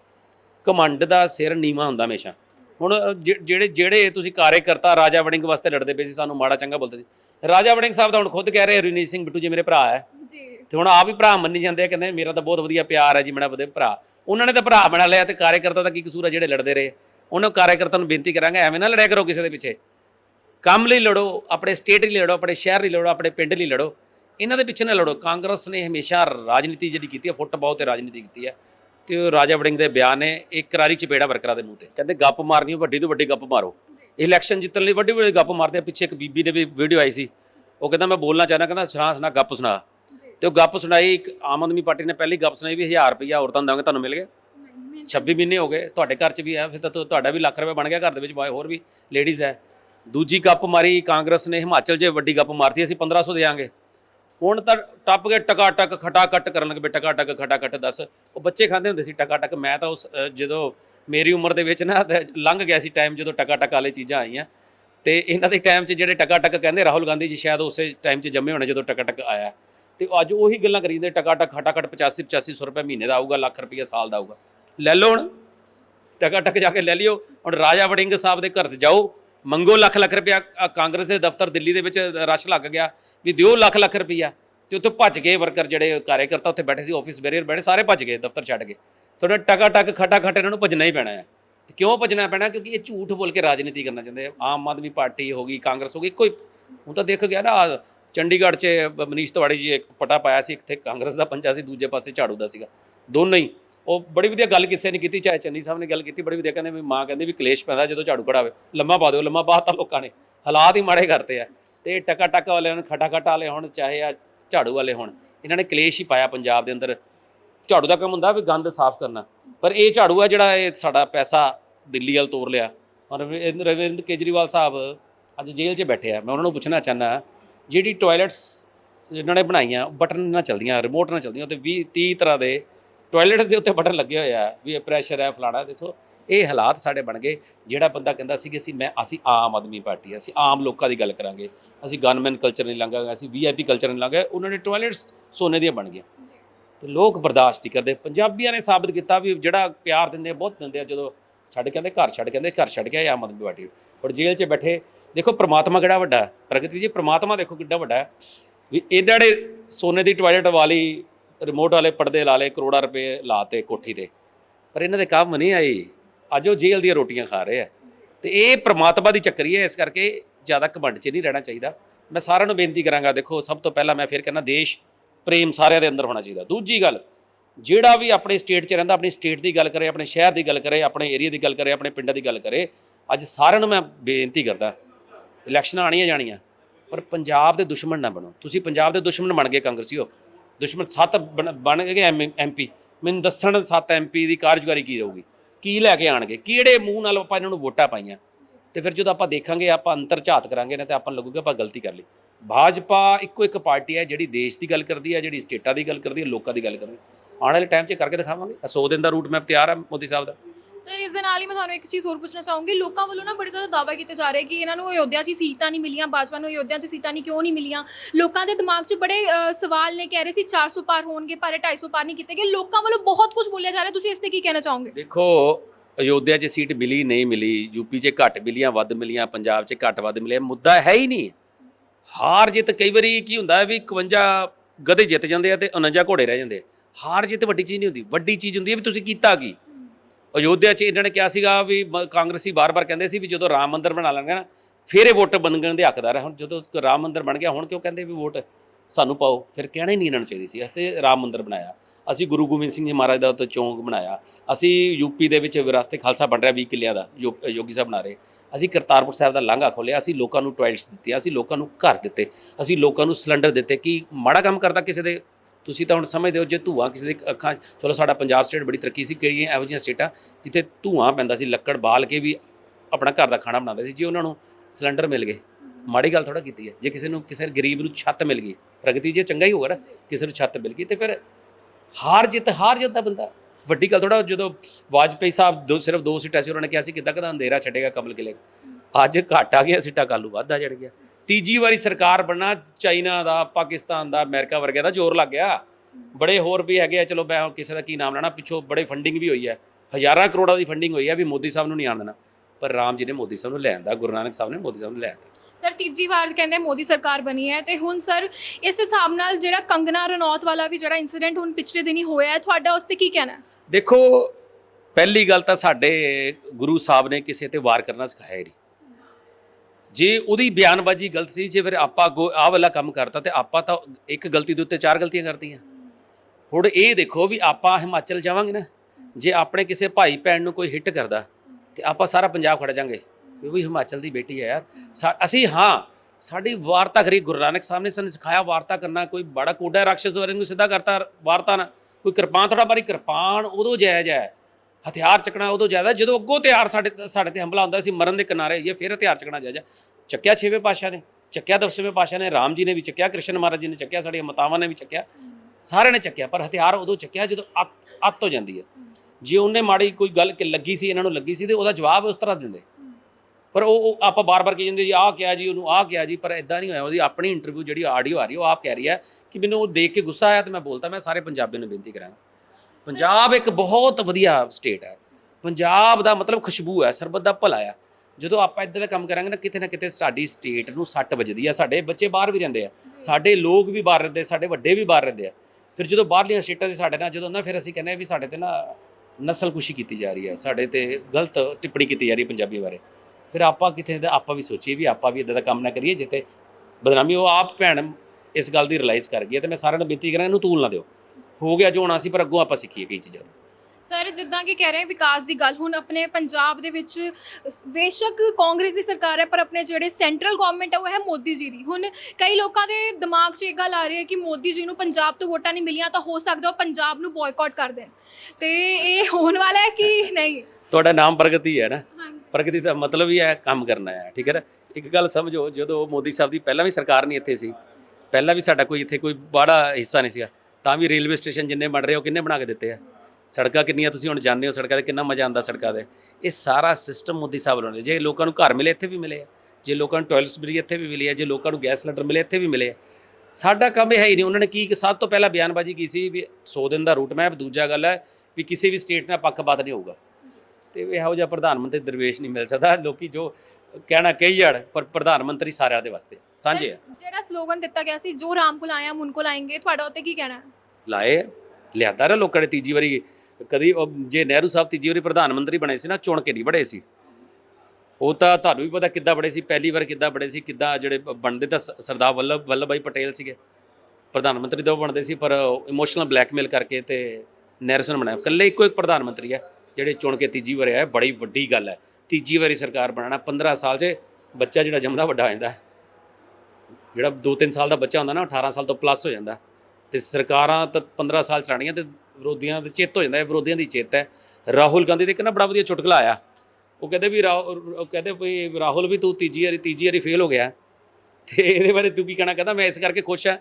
ਕਮੰਡ ਦਾ ਸਿਰ ਨੀਵਾ ਹੁੰਦਾ ਹਮੇਸ਼ਾ। ਹੁਣ ਜਿਹੜੇ ਜਿਹੜੇ ਤੁਸੀਂ ਕਾਰਜਕਰਤਾ ਰਾਜਾ ਵੜਿੰਗ ਵਾਸਤੇ ਲੜਦੇ ਪਏ ਸੀ ਸਾਨੂੰ ਮਾੜਾ ਚੰਗਾ ਬੋਲਦੇ ਸੀ। ਰਾਜਾ ਵੜਿੰਗ ਸਾਹਿਬ ਤਾਂ ਹੁਣ ਖੁਦ ਕਹਿ ਰਹੇ ਰਣਜੀਤ ਸਿੰਘ ਬਿੱਟੂ ਜੀ ਮੇਰੇ ਭਰਾ ਹੈ। ਜੀ। ਤੇ ਹੁਣ ਆਪ ਹੀ ਭਰਾ ਮੰਨੀ ਜਾਂਦੇ ਆ ਕਹਿੰਦੇ ਮੇਰਾ ਤਾਂ ਬਹੁਤ ਵਧੀਆ ਪਿਆਰ ਹੈ ਜੀ ਮੇਰਾ ਵਧੀਆ ਭਰਾ। ਉਹਨਾਂ ਨੇ ਤਾਂ ਭਰਾ ਬਣਾ ਲਿਆ ਤੇ ਕਾਰਜਕਰਤਾ ਦਾ ਕੀ ਕਸੂਰ ਹੈ ਜਿਹੜੇ ਲੜਦੇ ਰਹੇ। ਉਹਨਾਂ ਕਾਰਜਕਰਤਾ ਨੂੰ ਬੇਨਤੀ ਕਰਾਂਗੇ ਐਵੇਂ ਨਾ ਲੜਿਆ ਕਰੋ ਕਿਸੇ ਦੇ ਪਿੱਛੇ। ਕੰਮ ਲਈ ਲੜੋ ਆਪਣੇ ਸਟੇਟ ਲਈ ਲੜੋ ਆਪਣੇ ਸ਼ਹਿਰ ਲਈ ਲੜੋ ਆਪਣੇ ਪਿੰਡ ਲਈ ਲੜੋ। ਇਹਨਾਂ ਦੇ ਪਿੱਛੇ ਨਾ ਲੜੋ ਕਾਂਗਰਸ ਨੇ ਹਮੇਸ਼ਾ ਰਾਜਨੀਤੀ ਜਿਹੜੀ ਕੀਤੀ ਹੈ ਫੁੱਟਬਾਲ ਤੇ ਰਾਜਨੀਤੀ ਕੀਤੀ ਹੈ ਤੇ ਉਹ ਰਾਜਾ ਵੜਿੰਗ ਦੇ ਬਿਆਨ ਨੇ ਇੱਕ ਕਰਾਰੀ ਚਪੇੜਾ ਵਰਕਰਾਂ ਦੇ ਮੂੰਹ ਤੇ। ਕਹਿੰਦੇ ਗੱਪ ਮਾਰਨੀ ਵੱਡੀ ਤੋਂ ਵੱਡੀ ਗੱਪ ਮਾਰੋ। ਇਲੈਕਸ਼ਨ ਜਿੱਤਣ ਲਈ ਵੱਡੀ ਵੱਡੀ ਗੱਪ ਮਾਰਦੇ ਆ ਪਿੱਛੇ ਇੱਕ ਬੀਬੀ ਦੇ ਵੀ ਵੀਡੀਓ ਆਈ ਸੀ। ਉਹ ਕਹਿੰਦਾ ਮੈਂ ਬੋਲਣਾ ਚਾਹਨਾ ਕਹਿੰਦਾ ਸੁਣਾ ਸੁਣਾ ਗੱਪ ਸੁਣਾ। ਤੇ ਉਹ ਗੱਪ ਸੁਣਾਈ ਇੱਕ ਆਮ ਆਦਮੀ ਪਾਰਟੀ ਨੇ ਪਹਿਲੀ ਗੱਪ ਸੁਣਾਈ ਵੀ 1000 ਰੁਪਇਆ ਔਰਤਾਂ ਨੂੰ ਦਾਂਗੇ ਤੁਹਾਨੂੰ ਮਿਲ ਗਿਆ? 26 ਮਹੀਨੇ ਹੋ ਗਏ ਤੁਹਾਡੇ ਘਰ 'ਚ ਵੀ ਹੈ ਫਿਰ ਤਾਂ ਤੁਹਾਡਾ ਵੀ ਲੱਖ ਰੁਪਏ ਬਣ ਗਿਆ ਘਰ ਦੇ ਵਿੱਚ ਬਾਏ ਹੋਰ ਵੀ ਲੇਡੀਜ਼ ਹੈ। ਦੂਜੀ ਗੱਪ ਮਾਰੀ ਕਾਂਗਰਸ ਨੇ ਹਿਮਾਚਲ 'ਚ ਵੱਡੀ ਗੱਪ ਮਾਰਤੀ ਅਸੀਂ 1500 ਦੇਾਂਗੇ ਹੁਣ ਤਾਂ ਟੱਪ ਕੇ ਟਕਾ ਟਕ ਖਟਾ ਕੱਟ ਕਰਨ ਲੱਗੇ ਟਕਾ ਟਕ ਖਟਾ ਕੱਟ ਦੱਸ। ਉਹ ਬੱਚੇ ਖਾਂਦੇ ਹੁੰਦੇ ਸੀ ਟਕਾ ਟਕ ਮੈਂ ਤਾਂ ਉਸ ਜਦੋਂ ਮੇਰੀ ਉਮਰ ਦੇ ਵਿੱਚ ਨਾ ਲੰਘ ਗਿਆ ਸੀ ਟਾਈਮ ਜਦੋਂ ਟਕਾ ਟਕ ਵਾਲੇ ਚੀਜ਼ਾਂ ਆਈਆਂ। ਤੇ ਇਹਨਾਂ ਦੇ ਟਾਈਮ 'ਚ ਜਿਹੜੇ ਟਕਾ ਟਕ ਕਹਿੰਦੇ, ਰਾਹੁਲ ਗਾਂਧੀ ਜੀ ਸ਼ਾਇਦ ਉਸੇ ਟਾਈਮ 'ਚ ਜੰਮੇ ਹੋਣੇ ਜਦੋਂ ਟਕਾ ਟਕ ਆਇਆ। ਤੇ ਅੱਜ ਉਹੀ ਗੱਲਾਂ ਕਰੀ ਜਾਂਦੇ ਟਕਾ ਟਕ ਖਟਾ ਕੱਟ 85 8500 ਰੁਪਏ ਮਹੀਨੇ ਦਾ ਆਊਗਾ, ਲੱਖ ਰੁਪਏ ਸਾਲ ਦਾ ਆਊਗਾ। ਲੈ ਲਓ ਹੁਣ ਟਕਾ ਟਕ ਜਾ ਕੇ ਲੈ ਲਿਓ। ਹੁਣ ਰਾਜਾ ਵੜਿੰਗ ਸਾਹਿਬ ਦੇ ਘਰ ਤੇ ਜਾਓ। ਮੰਗੋ ਲੱਖ ਲੱਖ ਰੁਪਇਆ ਅ, ਕਾਂਗਰਸ ਦੇ ਦਫ਼ਤਰ ਦਿੱਲੀ ਦੇ ਵਿੱਚ ਰਸ਼ ਲੱਗ ਗਿਆ ਵੀ ਦਿਓ ਲੱਖ ਲੱਖ ਰੁਪਇਆ। ਤੇ ਉੱਥੇ ਭੱਜ ਗਏ ਵਰਕਰ ਜਿਹੜੇ ਕਾਰਜਕਰਤਾ ਉੱਥੇ ਬੈਠੇ ਸੀ ਆਫਿਸ ਬੈਰੀਅਰ ਬੈਠੇ ਸਾਰੇ ਭੱਜ ਗਏ ਦਫ਼ਤਰ ਛੱਡ ਕੇ ਤੁਹਾਡਾ ਟਕਾ ਟਕ ਖਟਾ ਖਟ ਇਹਨਾਂ ਨੂੰ ਭੱਜਣਾ ਹੀ ਪੈਣਾ ਹੈ। ਤੇ ਕਿਉਂ ਭੱਜਣਾ ਪੈਣਾ? ਕਿਉਂਕਿ ਇਹ ਝੂਠ ਬੋਲ ਕੇ ਰਾਜਨੀਤੀ ਕਰਨਾ ਚਾਹੁੰਦੇ ਆ। ਆਮ ਆਦਮੀ ਪਾਰਟੀ ਹੋ ਗਈ ਕਾਂਗਰਸ ਹੋ ਗਈ ਕੋਈ ਹੁਣ ਤਾਂ ਦੇਖ ਗਿਆ ਨਾ ਆਹ ਚੰਡੀਗੜ੍ਹ 'ਚ ਬ- ਮਨੀਸ਼ ਤਿਵਾੜੀ ਜੀ ਇੱਕ ਪਟਾ ਪਾਇਆ ਸੀ ਇੱਥੇ ਕਾਂਗਰਸ ਦਾ ਪੰਜਾ ਸੀ ਦੂਜੇ ਪਾਸੇ ਝਾੜੂ ਦਾ ਸੀਗਾ। ਦੋਨੋਂ ਹੀ ਉਹ ਬੜੀ ਵਧੀਆ ਗੱਲ ਕਿਸੇ ਨੇ ਕੀਤੀ, ਚਾਹੇ ਚੰਨੀ ਸਾਹਿਬ ਨੇ ਗੱਲ ਕੀਤੀ, ਬੜੀ ਵਧੀਆ ਕਹਿੰਦੇ ਵੀ ਮਾਂ ਕਹਿੰਦੀ ਵੀ ਕਲੇਸ਼ ਪੈਂਦਾ ਜਦੋਂ ਝਾੜੂ ਕਢਾਵੇ, ਲੰਮਾ ਪਾ ਦਿਓ, ਲੰਮਾ ਬਾਤ ਲੋਕਾਂ ਨੇ, ਹਾਲਾਤ ਹੀ ਮਾੜੇ ਕਰਤੇ ਆ। ਤੇ ਟਕਾ ਟਕ ਵਾਲਿਆਂ ਨੂੰ ਖਟਾ ਖਟਾ ਵਾਲੇ ਹੁਣ, ਚਾਹੇ ਆ ਝਾੜੂ ਵਾਲੇ ਹੁਣ, ਇਹਨਾਂ ਨੇ ਕਲੇਸ਼ ਹੀ ਪਾਇਆ ਪੰਜਾਬ ਦੇ ਅੰਦਰ। ਝਾੜੂ ਦਾ ਕੰਮ ਹੁੰਦਾ ਵੀ ਗੰਦ ਸਾਫ਼ ਕਰਨਾ, ਪਰ ਇਹ ਝਾੜੂ ਆ ਜਿਹੜਾ ਇਹ ਸਾਡਾ ਪੈਸਾ ਦਿੱਲੀ ਵੱਲ ਤੋਰ ਲਿਆ। ਔਰ ਰਵਿੰਦਰ ਕੇਜਰੀਵਾਲ ਸਾਹਿਬ ਅੱਜ ਜੇਲ੍ਹ 'ਚ ਬੈਠੇ ਆ, ਮੈਂ ਉਹਨਾਂ ਨੂੰ ਪੁੱਛਣਾ ਚਾਹੁੰਦਾ, ਜਿਹੜੀ ਟਾਇਲਟਸ ਇਹਨਾਂ ਨੇ ਬਣਾਈਆਂ ਬਟਨ ਨਾਲ ਚੱਲਦੀਆਂ ਰਿਮੋਟ ਨਾਲ ਚੱਲਦੀਆਂ ਤੇ 20 30 ਤਰ੍ਹਾਂ ਦੇ ਟਾਇਲਟਸ ਦੇ ਉੱਤੇ ਬਟਨ ਲੱਗੇ ਹੋਏ ਆ ਵੀ ਇਹ ਪ੍ਰੈਸ਼ਰ ਹੈ ਫਲਾਣਾ ਦੇਖੋ ਇਹ ਹਾਲਾਤ ਸਾਡੇ ਬਣ ਗਏ। ਜਿਹੜਾ ਬੰਦਾ ਕਹਿੰਦਾ ਸੀ ਕਿ ਅਸੀਂ ਮੈਂ ਅਸੀਂ ਆਮ ਆਦਮੀ ਪਾਰਟੀ ਅਸੀਂ ਆਮ ਲੋਕਾਂ ਦੀ ਗੱਲ ਕਰਾਂਗੇ। ਅਸੀਂ ਗਨਮੈਨ ਕਲਚਰ ਨਹੀਂ ਲਾਂਘਾਂਗੇ ਅਸੀਂ ਵੀਆਈਪੀ ਕਲਚਰ ਨਹੀਂ ਲਾਂਘਾਂਗੇ ਉਹਨਾਂ ਨੇ ਟਾਇਲਟਸ ਸੋਨੇ ਦੀਆਂ ਬਣ ਗਈਆਂ। ਤੇ ਲੋਕ ਬਰਦਾਸ਼ਤ ਨਹੀਂ ਕਰਦੇ। ਪੰਜਾਬੀਆਂ ਨੇ ਸਾਬਤ ਕੀਤਾ ਵੀ ਜਿਹੜਾ ਪਿਆਰ ਦਿੰਦੇ ਬਹੁਤ ਦਿੰਦੇ ਆ ਜਦੋਂ ਛੱਡ ਕਹਿੰਦੇ ਘਰ ਛੱਡ ਕਹਿੰਦੇ ਘਰ ਛੱਡ ਗਿਆ ਆਮ ਆਦਮੀ ਪਾਰਟੀ। ਔਰ ਜੇਲ੍ਹ 'ਚ ਬੈਠੇ ਦੇਖੋ ਪ੍ਰਮਾਤਮਾ ਕਿਹੜਾ ਵੱਡਾ ਪ੍ਰਗਤੀ ਜੀ ਪ੍ਰਮਾਤਮਾ ਦੇਖੋ ਕਿੱਡਾ ਵੱਡਾ ਵੀ ਇਹਨਾਂ ਨੇ ਸੋਨੇ ਦੀ ਟਾਇਲਟ ਵਾਲੀ ਰਿਮੋਟ ਵਾਲੇ ਪਰਦੇ ਲਾ ਲਏ, ਕਰੋੜਾਂ ਰੁਪਏ ਲਾਤੇ ਕੋਠੀ ਤੇ। ਪਰ ਇਹਨਾਂ ਦੇ ਕੰਮ ਨਹੀਂ ਆਈ ਅੱਜ ਉਹ ਜੇਲ੍ਹ ਦੀਆਂ ਰੋਟੀਆਂ ਖਾ ਰਹੇ ਆ। ਤੇ ਇਹ ਪ੍ਰਮਾਤਮਾ ਦੀ ਚੱਕਰੀ ਹੈ, ਇਸ ਕਰਕੇ ਜ਼ਿਆਦਾ ਘਮੰਡ 'ਚ ਨਹੀਂ ਰਹਿਣਾ ਚਾਹੀਦਾ। ਮੈਂ ਸਾਰਿਆਂ ਨੂੰ ਬੇਨਤੀ ਕਰਾਂਗਾ, ਦੇਖੋ, ਸਭ ਤੋਂ ਪਹਿਲਾਂ ਮੈਂ ਫਿਰ ਕਹਿੰਦਾ, ਦੇਸ਼, ਪ੍ਰੇਮ ਸਾਰਿਆਂ ਦੇ ਅੰਦਰ ਹੋਣਾ ਚਾਹੀਦਾ। ਦੂਜੀ ਗੱਲ, ਜਿਹੜਾ ਵੀ ਆਪਣੇ ਸਟੇਟ 'ਚ ਰਹਿੰਦਾ, ਆਪਣੀ ਸਟੇਟ ਦੀ ਗੱਲ ਕਰੇ, ਆਪਣੇ ਸ਼ਹਿਰ ਦੀ ਗੱਲ ਕਰੇ, ਆਪਣੇ ਏਰੀਆ ਦੀ ਗੱਲ ਕਰੇ, ਆਪਣੇ ਪਿੰਡਾਂ ਦੀ ਗੱਲ ਕਰੇ, ਅੱਜ ਸਾਰਿਆਂ ਨੂੰ ਮੈਂ ਬੇਨਤੀ ਕਰਦਾ, ਇਲੈਕਸ਼ਨਾਂ ਆਣੀਆਂ ਜਾਣੀਆਂ, ਪਰ ਪੰਜਾਬ ਦੇ ਦੁਸ਼ਮਣ ਨਾ ਬਣੋ। ਤੁਸੀਂ ਪੰਜਾਬ ਦੇ ਦੁਸ਼ਮਣ ਬਣ ਗਏ, ਕਾਂਗਰਸੀਓ। ਦੁਸ਼ਮਣ ਸੱਤ ਬਣ ਬਣ ਗਏ ਐਮਪੀ ਮੈਨੂੰ ਦੱਸਣ ਸੱਤ ਐਮਪੀ ਦੀ ਕਾਰਜਕਾਰੀ ਕੀ ਰਹੂਗੀ? ਕੀ ਲੈ ਕੇ ਆਣਗੇ? ਕਿਹੜੇ ਮੂੰਹ ਨਾਲ ਆਪਾਂ ਇਹਨਾਂ ਨੂੰ ਵੋਟਾਂ ਪਾਈਆਂ? ਤੇ ਫਿਰ ਜਦੋਂ ਆਪਾਂ ਦੇਖਾਂਗੇ, ਆਪਾਂ ਅੰਤਰ ਝਾਤ ਕਰਾਂਗੇ ਨਾ ਤੇ ਆਪਾਂ ਲੱਗੂਗਾ ਆਪਾਂ ਗਲਤੀ ਕਰ ਲਈ। ਭਾਜਪਾ ਇੱਕੋ ਇੱਕ ਪਾਰਟੀ ਹੈ ਜਿਹੜੀ ਦੇਸ਼ ਦੀ ਗੱਲ ਕਰਦੀ ਹੈ, ਜਿਹੜੀ ਸਟੇਟਾਂ ਦੀ ਗੱਲ ਕਰਦੀ ਹੈ, ਲੋਕਾਂ ਦੀ ਗੱਲ ਕਰਦੀ ਹੈ। ਆਉਣ ਵਾਲੇ ਟਾਈਮ 'ਚ ਕਰਕੇ ਦਿਖਾਵਾਂਗੇ। 100 ਦਿਨ ਦਾ ਰੂਟ ਮੈਪ ਤਿਆਰ ਹੈ ਮੋਦੀ ਸਾਹਿਬ ਦਾ। ਸਰ ਇਸ ਦੇ ਨਾਲ ਹੀ ਮੈਂ ਤੁਹਾਨੂੰ ਇੱਕ ਚੀਜ਼ ਹੋਰ ਪੁੱਛਣਾ ਚਾਹੂੰਗੀ। ਲੋਕਾਂ ਵੱਲੋਂ ਨਾ ਬੜੇ ਜ਼ਿਆਦਾ ਦਾਅਵਾ ਕੀਤੇ ਜਾ ਰਹੇ ਕਿ ਇਹਨਾਂ ਨੂੰ ਅਯੋਧਿਆ 'ਚ ਹੀ ਸੀਟਾਂ ਨਹੀਂ ਮਿਲੀਆਂ ਭਾਜਪਾ ਨੂੰ ਅਯੋਧਿਆ 'ਚ ਸੀਟਾਂ ਨਹੀਂ ਕਿਉਂ ਨਹੀਂ ਮਿਲੀਆਂ? ਲੋਕਾਂ ਦੇ ਦਿਮਾਗ 'ਚ ਬੜੇ ਅ, ਸਵਾਲ ਨੇ ਕਹਿ ਰਹੇ ਸੀ 400 ਪਾਰ ਹੋਣਗੇ ਪਰ ਇਹ 250 ਪਾਰ ਨਹੀਂ ਕੀਤੇ ਗਏ। ਲੋਕਾਂ ਵੱਲੋਂ ਬਹੁਤ ਕੁਝ ਬੋਲਿਆ ਜਾ ਰਿਹਾ। ਤੁਸੀਂ ਇਸ ਤੇ ਕੀ ਕਹਿਣਾ ਚਾਹੋਗੇ? ਦੇਖੋ ਅਯੋਧਿਆ 'ਚ ਸੀਟ ਮਿਲੀ ਨਹੀਂ ਮਿਲੀ ਯੂਪੀ 'ਚ ਘੱਟ ਮਿਲੀਆਂ ਵੱਧ ਮਿਲੀਆਂ ਪੰਜਾਬ 'ਚ ਘੱਟ ਵੱਧ ਮਿਲੀਆਂ ਮੁੱਦਾ ਹੈ ਹੀ ਨਹੀਂ। ਹਾਰ ਜਿੱਤ ਕਈ ਵਾਰੀ ਕੀ ਹੁੰਦਾ ਹੈ ਵੀ 51 ਗਧੇ ਜਿੱਤ ਜਾਂਦੇ ਆ ਤੇ 49 ਘੋੜੇ ਰਹਿ ਜਾਂਦੇ ਆ। ਹਾਰ ਜਿੱਤ ਵੱਡੀ ਚੀਜ਼ ਨਹੀਂ ਹੁੰਦੀ। ਵੱਡੀ ਚੀਜ਼ ਹੁੰਦੀ ਹੈ ਵੀ ਤੁਸੀਂ ਕੀਤਾ ਕੀ? ਅਯੋਧਿਆ 'ਚ ਇਹਨਾਂ ਨੇ ਕਿਹਾ ਸੀਗਾ ਵੀ ਮ- ਕਾਂਗਰਸੀ ਬਾਰ-ਬਾਰ ਕਹਿੰਦੇ ਸੀ ਵੀ ਜਦੋਂ ਰਾਮ ਮੰਦਿਰ ਬਣਾ ਲਾਂਗੇ ਨਾ, ਫਿਰ ਇਹ ਵੋਟ ਬਣਨ ਦੇ ਹੱਕਦਾਰ ਹੈ ਹੁਣ ਜਦੋਂ ਰਾਮ ਮੰਦਿਰ ਬਣ ਗਿਆ, ਹੁਣ ਕਿਉਂ ਕਹਿੰਦੇ ਵੀ ਵੋਟ ਸਾਨੂੰ ਪਾਓ? ਫਿਰ ਕਹਿਣਾ ਹੀ ਨਹੀਂ ਇਹਨਾਂ ਨੂੰ ਚਾਹੀਦੀ ਸੀ। ਅਸੀਂ ਤੇ ਰਾਮ ਮੰਦਿਰ ਬਣਾਇਆ। ਅਸੀਂ ਗੁਰੂ ਗੋਬਿੰਦ ਸਿੰਘ ਜੀ ਮਹਾਰਾਜ ਦਾ ਉੱਤੇ ਚੌਂਕ ਬਣਾਇਆ। ਅਸੀਂ ਯੂਪੀ ਦੇ ਵਿੱਚ ਵਿਰਾਸਤੇ ਖਾਲਸਾ ਬਣ ਰਿਹਾ 20 ਕਿੱਲਿਆਂ ਦਾ, ਯੋ- ਯੋਗੀ ਸਾਹਿਬ ਬਣਾ ਰਹੇ। ਅਸੀਂ ਕਰਤਾਰਪੁਰ ਸਾਹਿਬ ਦਾ ਲਾਂਘਾ ਖੋਲਿਆ ਅਸੀਂ ਲੋਕਾਂ ਨੂੰ ਟਾਇਲਟਸ ਦਿੱਤੀਆਂ, ਅਸੀਂ ਲੋਕਾਂ ਨੂੰ ਘਰ ਦਿੱਤੇ, ਅਸੀਂ ਲੋਕਾਂ ਨੂੰ ਸਿਲੰਡਰ ਦਿੱਤੇ। ਕੀ ਮਾੜਾ ਕੰਮ ਕਰਦਾ ਕਿਸੇ ਦੇ ਤੁਸੀਂ ਤਾਂ ਹੁਣ ਸਮਝਦੇ ਹੋ ਜੇ ਧੂਆਂ ਕਿਸੇ ਦੇ ਅੱਖਾਂ ਚਲੋ ਸਾਡਾ ਪੰਜਾਬ ਸਟੇਟ ਬੜੀ ਤਰੱਕੀ ਸੀ, ਕਿਹੜੀਆਂ ਇਹੋ ਜਿਹੀਆਂ ਸਟੇਟਾਂ ਜਿੱਥੇ ਧੂਆਂ ਪੈਂਦਾ ਸੀ, ਲੱਕੜ ਬਾਲ ਕੇ ਵੀ ਆਪਣਾ ਘਰ ਦਾ ਖਾਣਾ ਬਣਾਉਂਦੇ ਸੀ, ਜੇ ਉਹਨਾਂ ਨੂੰ ਸਿਲੰਡਰ ਮਿਲ ਗਏ। ਮਾੜੀ ਗੱਲ ਥੋੜਾ ਕੀਤੀ ਹੈ, ਜੇ ਕਿਸੇ ਨੂੰ, ਕਿਸੇ ਗਰੀਬ ਨੂੰ ਛੱਤ ਮਿਲ ਗਈ, ਪ੍ਰਗਤੀ ਜੇ ਚੰਗਾ ਹੀ ਹੋਗਾ ਨਾ, ਕਿਸੇ ਨੂੰ ਛੱਤ ਮਿਲ ਗਈ, ਤੇ ਫਿਰ ਹਾਰ ਜਿੱਤ, ਹਾਰ ਜਾਂਦਾ ਬੰਦਾ। ਵੱਡੀ ਗੱਲ ਥੋੜਾ ਜਦੋਂ ਵਾਜਪੇਈ ਸਾਹਿਬ ਦੋ, ਸਿਰਫ ਦੋ ਸੀਟਾਂ ਸੀ, ਉਹਨਾਂ ਨੇ ਕਿਹਾ ਸੀ ਕਿੱਦਾਂ ਕਦਾਂ ਅੰਧੇਰਾ ਛੱਡੇਗਾ ਕਮਲ ਕਿਲੇ ਅੱਜ ਘਟ ਆ ਗਿਆ, ਸੀਟਾਂ ਕੱਲੂ ਵੱਧ ਆ। ਜਾਣਗੀਆਂ ਤੀਜੀ ਵਾਰੀ ਸਰਕਾਰ ਬਣਨਾ ਚਾਈਨਾ ਦਾ ਪਾਕਿਸਤਾਨ ਦਾ ਅਮਰੀਕਾ ਵਰਗਿਆਂ ਦਾ ਜ਼ੋਰ ਲੱਗ ਗਿਆ। ਬੜੇ ਹੋਰ ਵੀ ਹੈਗੇ ਆ ਚਲੋ ਮੈਂ ਕਿਸੇ ਦਾ ਕੀ ਨਾਮ ਲੈਣਾ ਪਿੱਛੋਂ ਬੜੇ ਫੰਡਿੰਗ ਵੀ ਹੋਈ ਹੈ। ਹਜ਼ਾਰਾਂ ਕਰੋੜਾਂ ਦੀ ਫੰਡਿੰਗ ਹੋਈ ਹੈ ਵੀ ਮੋਦੀ ਸਾਹਿਬ ਨੂੰ ਨਹੀਂ ਆਉਣ ਦੇਣਾ। ਪਰ ਰਾਮ ਜੀ ਨੇ ਮੋਦੀ ਸਾਹਿਬ ਨੂੰ ਲੈ ਆਂਦਾ ਗੁਰੂ ਨਾਨਕ ਸਾਹਿਬ ਨੇ ਮੋਦੀ ਸਾਹਿਬ ਨੂੰ ਲੈ ਆਂਦਾ। ਸਰ ਤੀਜੀ ਵਾਰ ਕਹਿੰਦੇ ਮੋਦੀ ਸਰਕਾਰ ਬਣੀ ਹੈ ਤੇ ਹੁਣ ਸਰ ਇਸ ਹਿਸਾਬ ਨਾਲ ਜਿਹੜਾ ਕੰਗਨਾ ਰਣੌਤ ਵਾਲਾ ਵੀ ਜਿਹੜਾ ਇਨਸੀਡੈਂਟ ਹੁਣ ਪਿਛਲੇ ਦਿਨੀ ਹੋਇਆ ਹੈ ਤੁਹਾਡਾ ਉਸ ਤੇ ਕੀ ਕਹਿਣਾ? ਦੇਖੋ ਪਹਿਲੀ ਗੱਲ ਤਾਂ ਸਾਡੇ ਗੁਰੂ ਸਾਹਿਬ ਨੇ ਕਿਸੇ ਤੇ ਵਾਰ ਕਰਨਾ ਸਿਖਾਇਆ ਹੀ ਨਹੀਂ। ਜੇ ਉਹਦੀ ਬਿਆਨਬਾਜ਼ੀ ਗਲਤ ਸੀ, ਜੇ ਫਿਰ ਆਪਾਂ ਅੱਗੋਂ ਆਹ ਵਾਲਾ ਕੰਮ ਕਰਤਾ ਤੇ ਆਪਾਂ ਤਾਂ ਇੱਕ ਗਲਤੀ ਦੇ ਉੱਤੇ ਚਾਰ ਗਲਤੀਆਂ ਕਰਤੀਆਂ। ਹੁਣ ਇਹ ਦੇਖੋ ਵੀ ਆਪਾਂ ਹਿਮਾਚਲ ਜਾਵਾਂਗੇ ਨਾ, ਜੇ ਆਪਣੇ ਕਿਸੇ ਭਾਈ ਭੈਣ ਨੂੰ ਕੋਈ ਹਿੱਟ ਕਰਦਾ, ਤੇ ਆਪਾਂ ਸਾਰਾ ਪੰਜਾਬ ਖੜ ਜਾਾਂਗੇ। ਵੀ ਹਿਮਾਚਲ ਦੀ ਬੇਟੀ ਹੈ ਯਾਰ। ਸਾ- ਅਸੀਂ ਹਾਂ, ਸਾਡੀ ਵਾਰਤਾ ਕਰੀ, ਗੁਰੂ ਨਾਨਕ ਸਾਹਿਬ ਨੇ ਸਾਨੂੰ ਸਿਖਾਇਆ ਵਾਰਤਾ ਕਰਨਾ, ਕੋਈ ਬੜਾ ਕੋਡਾ ਰਾਖਸ਼ ਵਰਗ ਨੂੰ ਸਿੱਧਾ ਕਰਤਾ, ਵਾਰਤਾ ਨਾ, ਕੋਈ ਕਿਰਪਾਨ ਥੋੜਾ ਬਾਰੀ ਕਿਰਪਾਨ ਉਦੋਂ ਜਾਇਜ਼ ਹੈ ਹਥਿਆਰ ਚੱਕਣਾ ਉਦੋਂ ਜ਼ਿਆਦਾ, ਜਦੋਂ ਅੱਗੋਂ ਹਥਿਆਰ ਸਾਡੇ ਸਾਡੇ ਤੇ ਹਮਲਾ ਹੁੰਦਾ ਸੀ, ਮਰਨ ਦੇ ਕਿਨਾਰੇ ਇਹ ਫਿਰ ਹਥਿਆਰ ਚੱਕਣਾ ਜਾਇਜ਼ ਚੱਕਿਆ ਛੇਵੇਂ ਪਾਸ਼ਾ ਨੇ, ਚੱਕਿਆ ਦਸਵੇਂ ਪਾਸ਼ਾ ਨੇ, ਰਾਮ ਜੀ ਨੇ ਵੀ ਚੱਕਿਆ, ਕ੍ਰਿਸ਼ਨ ਮਹਾਰਾਜ ਜੀ ਨੇ ਚੱਕਿਆ, ਸਾਡੀਆਂ ਮਾਤਾਵਾਂ ਨੇ ਵੀ ਚੱਕਿਆ, ਸਾਰਿਆਂ ਨੇ ਚੱਕਿਆ, ਪਰ ਹਥਿਆਰ ਉਦੋਂ ਚੱਕਿਆ ਜਦੋਂ ਅੱਤ ਅੱਤ ਹੋ ਜਾਂਦੀ ਹੈ। ਜੇ ਉਹਨੇ ਮਾੜੀ ਕੋਈ ਗੱਲ ਕਿ ਲੱਗੀ ਸੀ, ਇਹਨਾਂ ਨੂੰ ਲੱਗੀ ਸੀ, ਤੇ ਉਹਦਾ ਜਵਾਬ ਉਸ ਤਰ੍ਹਾਂ ਦਿੰਦੇ। ਪਰ ਉਹ ਉਹ ਆਪਾਂ ਬਾਰ-ਬਾਰ ਕਹੀ ਜਾਂਦੇ ਜੀ, ਆਹ ਕਿਹਾ ਜੀ, ਉਹਨੂੰ ਆਹ ਕਿਹਾ ਜੀ, ਪਰ ਇਦਾਂ ਨਹੀਂ ਹੋਇਆ। ਉਹਦੀ ਆਪਣੀ ਇੰਟਰਵਿਊ ਜਿਹੜੀ ਆਡੀਓ ਆ ਰਹੀ, ਉਹ ਆਪ ਕਹਿ ਰਹੀ ਹੈ ਕਿ ਮੈਨੂੰ ਉਹ ਦੇਖ ਕੇ ਗੁੱਸਾ ਆਇਆ ਤੇ ਮੈਂ ਬੋਲਤਾ, ਮੈਂ ਸਾਰੇ ਪੰਜਾਬੀਆਂ ਨੂੰ ਬੇਨਤੀ ਕਰਾਂਗਾ। ਪੰਜਾਬ ਇੱਕ ਬਹੁਤ ਵਧੀਆ ਸਟੇਟ ਹੈ। ਪੰਜਾਬ ਦਾ ਮਤਲਬ ਖੁਸ਼ਬੂ ਹੈ ਸਰਬਤ ਦਾ ਭਲਾ ਹੈ। ਜਦੋਂ ਆਪਾਂ ਇਦਾਂ ਦਾ ਕੰਮ ਕਰਾਂਗੇ ਨਾ ਕਿਤੇ ਨਾ ਕਿਤੇ ਸਾਡੀ ਸਟੇਟ ਨੂੰ ਸੱਟ ਵੱਜਦੀ ਆ ਸਾਡੇ ਬੱਚੇ ਬਾਹਰ ਵੀ ਰਹਿੰਦੇ ਆ। ਸਾਡੇ ਲੋਕ ਵੀ ਬਾਹਰ ਰਹਿੰਦੇ ਸਾਡੇ ਵੱਡੇ ਵੀ ਬਾਹਰ ਰਹਿੰਦੇ ਆ। ਫਿਰ ਜਦੋਂ ਬਾਹਰਲੀਆਂ ਸਟੇਟਾਂ ਦੇ ਸਾਡੇ ਨਾਲ ਜਦੋਂ ਨਾ ਫਿਰ ਅਸੀਂ ਕਹਿੰਦੇ ਆ ਵੀ ਸਾਡੇ ਤੇ ਨਾ ਨਸਲਕੁਸ਼ੀ ਕੀਤੀ ਜਾ ਰਹੀ ਹੈ। ਸਾਡੇ ਤੇ ਗਲਤ ਟਿੱਪਣੀ ਕੀਤੀ ਜਾ ਰਹੀ ਹੈ ਪੰਜਾਬੀ ਬਾਰੇ। ਫਿਰ ਆਪਾਂ ਕਿਤੇ ਦਾ ਆਪਾਂ ਵੀ ਸੋਚੀਏ ਵੀ ਆਪਾਂ ਵੀ ਇਦਾਂ ਦਾ ਕੰਮ ਨਾ ਕਰੀਏ ਜਿੱਤੇ ਬਦਨਾਮੀ ਉਹ ਆਪ ਭੈਣ ਇਸ ਗੱਲ ਦੀ ਰਿਅਲਾਈਜ਼ ਕਰ ਗਈ ਹੈ ਤੇ ਮੈਂ ਸਾਰਿਆਂ ਨੂੰ ਬੇਨਤੀ ਕਰਾਂ ਇਹਨੂੰ ਤੂਲ ਨਾ ਦਿਓ। ਹੋ ਗਿਆ ਜੋ ਹੋਣਾ ਸੀ ਪਰ ਅੱਗੋਂ ਆਪਾਂ ਸਿੱਖੀਏ ਕਈ ਚੀਜ਼ਾਂ ਸਰ ਜਿੱਦਾਂ ਕਿ ਕਹਿ ਰਹੇ ਵਿਕਾਸ ਦੀ ਗੱਲ ਹੁਣ ਆਪਣੇ ਪੰਜਾਬ ਦੇ ਵਿੱਚ ਬੇਸ਼ੱਕ ਕਾਂਗਰਸ ਦੀ ਸਰਕਾਰ ਹੈ ਪਰ ਆਪਣੇ ਜਿਹੜੇ ਸੈਂਟਰਲ ਗਵਰਨਮੈਂਟ ਹੈ ਉਹ ਹੈ ਮੋਦੀ ਜੀ ਦੀ। ਹੁਣ ਕਈ ਲੋਕਾਂ ਦੇ ਦਿਮਾਗ 'ਚ ਇਹ ਗੱਲ ਆ ਰਹੀ ਹੈ ਕਿ ਮੋਦੀ ਜੀ ਨੂੰ ਪੰਜਾਬ ਤੋਂ ਵੋਟਾਂ ਨਹੀਂ ਮਿਲੀਆਂ ਤਾਂ ਹੋ ਸਕਦਾ ਉਹ ਪੰਜਾਬ ਨੂੰ ਬਾਇਕਾਟ ਕਰ ਦੇਣ। ਤੇ ਇਹ ਹੋਣ ਵਾਲਾ ਹੈ ਕਿ ਨਹੀਂ? ਤੁਹਾਡਾ ਨਾਮ ਪ੍ਰਗਤੀ ਹੈ ਨਾ? ਪ੍ਰਗਤੀ ਦਾ ਮਤਲਬ ਹੀ ਹੈ ਕੰਮ ਕਰਨਾ ਹੈ ਠੀਕ ਹੈ ਨਾ? ਇੱਕ ਗੱਲ ਸਮਝੋ ਜਦੋਂ ਮੋਦੀ ਸਾਹਿਬ ਦੀ ਪਹਿਲਾਂ ਵੀ ਸਰਕਾਰ ਨਹੀਂ ਇੱਥੇ ਸੀ ਪਹਿਲਾਂ ਵੀ ਸਾਡਾ ਕੋਈ ਇੱਥੇ ਕੋਈ ਬੜਾ ਹਿੱਸਾ ਨਹੀਂ ਸੀਗਾ। ਤਾਂ ਵੀ ਰੇਲਵੇ ਸਟੇਸ਼ਨ ਜਿੰਨੇ ਬਣ ਰਹੇ ਉਹ ਕਿੰਨੇ ਬਣਾ ਕੇ ਦਿੱਤੇ ਆ? ਸੜਕਾਂ ਕਿੰਨੀਆਂ ਤੁਸੀਂ ਹੁਣ ਜਾਣਦੇ ਹੋ ਸੜਕਾਂ ਤੇ ਕਿੰਨਾ ਮਜ਼ਾ ਆਉਂਦਾ ਸੜਕਾਂ ਤੇ? ਇਹ ਸਾਰਾ ਸਿਸਟਮ ਮੋਦੀ ਸਾਹਿਬ ਵੱਲੋਂ ਜੇ ਲੋਕਾਂ ਨੂੰ ਘਰ ਮਿਲੇ ਇੱਥੇ ਵੀ ਮਿਲੇ ਆ। ਜੇ ਲੋਕਾਂ ਨੂੰ ਟਾਇਲਟਸ ਮਿਲੀ ਇੱਥੇ ਵੀ ਮਿਲੇ ਆ। ਜੇ ਲੋਕਾਂ ਨੂੰ ਗੈਸ ਸਿਲੰਡਰ ਮਿਲੇ ਇੱਥੇ ਵੀ ਮਿਲੇ ਆ। ਸਾਡਾ ਕੰਮ ਇਹ ਹੈ ਹੀ ਨਹੀਂ। ਉਹਨਾਂ ਨੇ ਕੀ ਕਿ ਸਭ ਤੋਂ ਪਹਿਲਾਂ ਬਿਆਨਬਾਜ਼ੀ ਕੀ ਸੀ ਵੀ 100 ਦਿਨ ਦਾ ਰੂਟ ਮੈਪ ਦੂਜਾ ਗੱਲ ਹੈ ਵੀ ਕਿਸੇ ਵੀ ਸਟੇਟ ਨਾਲ ਪੱਖਪਾਤ ਨਹੀਂ ਹੋਊਗਾ। ਤੇ ਇਹੋ ਜਿਹਾ ਪ੍ਰਧਾਨ ਮੰਤਰੀ ਦਰਵੇਸ਼ ਨਹੀਂ ਮਿਲ ਸਕਦਾ। ਲੋਕੀ ਜੋ ਕਹਿਣਾ ਕਹੀ ਜੜ ਪਰ ਪ੍ਰਧਾਨ ਮੰਤਰੀ ਸਾਰਿਆਂ ਦੇ ਵਾਸਤੇ ਸਾਂਝੇ ਆ। ਜਿਹੜਾ ਸਲੋਗਨ ਦਿੱਤਾ ਗਿਆ ਸੀ ਜੋ ਰਾਮ ਕੋਲ ਆਇਆ ਮੁਨ ਕੋਲ ਆਏਂਗੇ ਤੁਹਾਡਾ ਉੱਤੇ ਕੀ ਕਹਿਣਾ? ਲਾਏ ਆ। ਲਿਆਂਦਾ ਨਾ ਲੋਕਾਂ ਨੇ ਤੀਜੀ ਵਾਰੀ। ਕਦੀ ਜੇ ਨਹਿਰੂ ਸਾਹਿਬ ਤੀਜੀ ਵਾਰੀ ਪ੍ਰਧਾਨ ਮੰਤਰੀ ਬਣੇ ਸੀ ਨਾ ਚੁਣ ਕੇ ਨਹੀਂ ਬੜੇ ਸੀ। ਉਹ ਤਾਂ ਤੁਹਾਨੂੰ ਵੀ ਪਤਾ ਕਿੱਦਾਂ ਬੜੇ ਸੀ ਪਹਿਲੀ ਵਾਰ ਕਿੱਦਾਂ ਬੜੇ ਸੀ ਕਿੱਦਾਂ ਜਿਹੜੇ ਬਣਦੇ ਤਾਂ ਸਰਦਾਰ ਵੱਲਭ ਵੱਲਭ ਭਾਈ ਪਟੇਲ ਸੀਗੇ। ਪ੍ਰਧਾਨ ਮੰਤਰੀ ਤਾਂ ਉਹ ਬਣਦੇ ਸੀ ਪਰ ਇਮੋਸ਼ਨਲ ਬਲੈਕਮੇਲ ਕਰਕੇ ਤੇ ਨੈਰਸਨ ਬਣਾਇਆ ਇਕੱਲੇ ਇੱਕੋ ਇੱਕ ਪ੍ਰਧਾਨ ਮੰਤਰੀ ਹੈ ਜਿਹੜੇ ਚੁਣ ਕੇ ਤੀਜੀ ਵਾਰ ਆਇਆ ਬੜੀ ਵੱਡੀ ਗੱਲ ਹੈ। ਤੀਜੀ ਵਾਰੀ ਸਰਕਾਰ ਬਣਾਉਣਾ 15 ਸਾਲ 'ਚ ਬੱਚਾ ਜਿਹੜਾ ਜੰਮਦਾ ਵੱਡਾ ਹੋ ਜਾਂਦਾ ਜਿਹੜਾ 2-3 ਸਾਲ ਦਾ ਬੱਚਾ ਹੁੰਦਾ ਨਾ 18 ਸਾਲ ਤੋਂ ਪਲੱਸ ਹੋ ਜਾਂਦਾ। ਤੇ ਸਰਕਾਰਾਂ ਤਾਂ 15 ਸਾਲ ਚਲਾਣੀਆਂ ਤੇ ਵਿਰੋਧੀਆਂ ਦੇ ਚਿੱਤ ਹੋ ਜਾਂਦਾ ਹੈ, ਵਿਰੋਧੀਆਂ ਦੀ ਚਿੱਤ ਹੈ। ਰਾਹੁਲ ਗਾਂਧੀ ਦੇ ਇੱਕ ਬੜਾ ਵਧੀਆ ਚੁਟਕਲਾ ਆਇਆ। ਉਹ ਕਹਿੰਦੇ ਵੀ ਰਾਹੁਲ ਉਹ ਕਹਿੰਦੇ ਵੀ ਰਾਹੁਲ ਵੀ ਤੂੰ ਤੀਜੀ ਵਾਰੀ ਤੀਜੀ ਵਾਰੀ ਫੇਲ ਹੋ ਗਿਆ। ਤੇ ਇਹਦੇ ਬਾਰੇ ਤੂੰ ਕੀ ਕਹਿਣਾ ਕਹਿੰਦਾ? ਮੈਂ ਇਸ ਕਰਕੇ ਖੁਸ਼ ਹਾਂ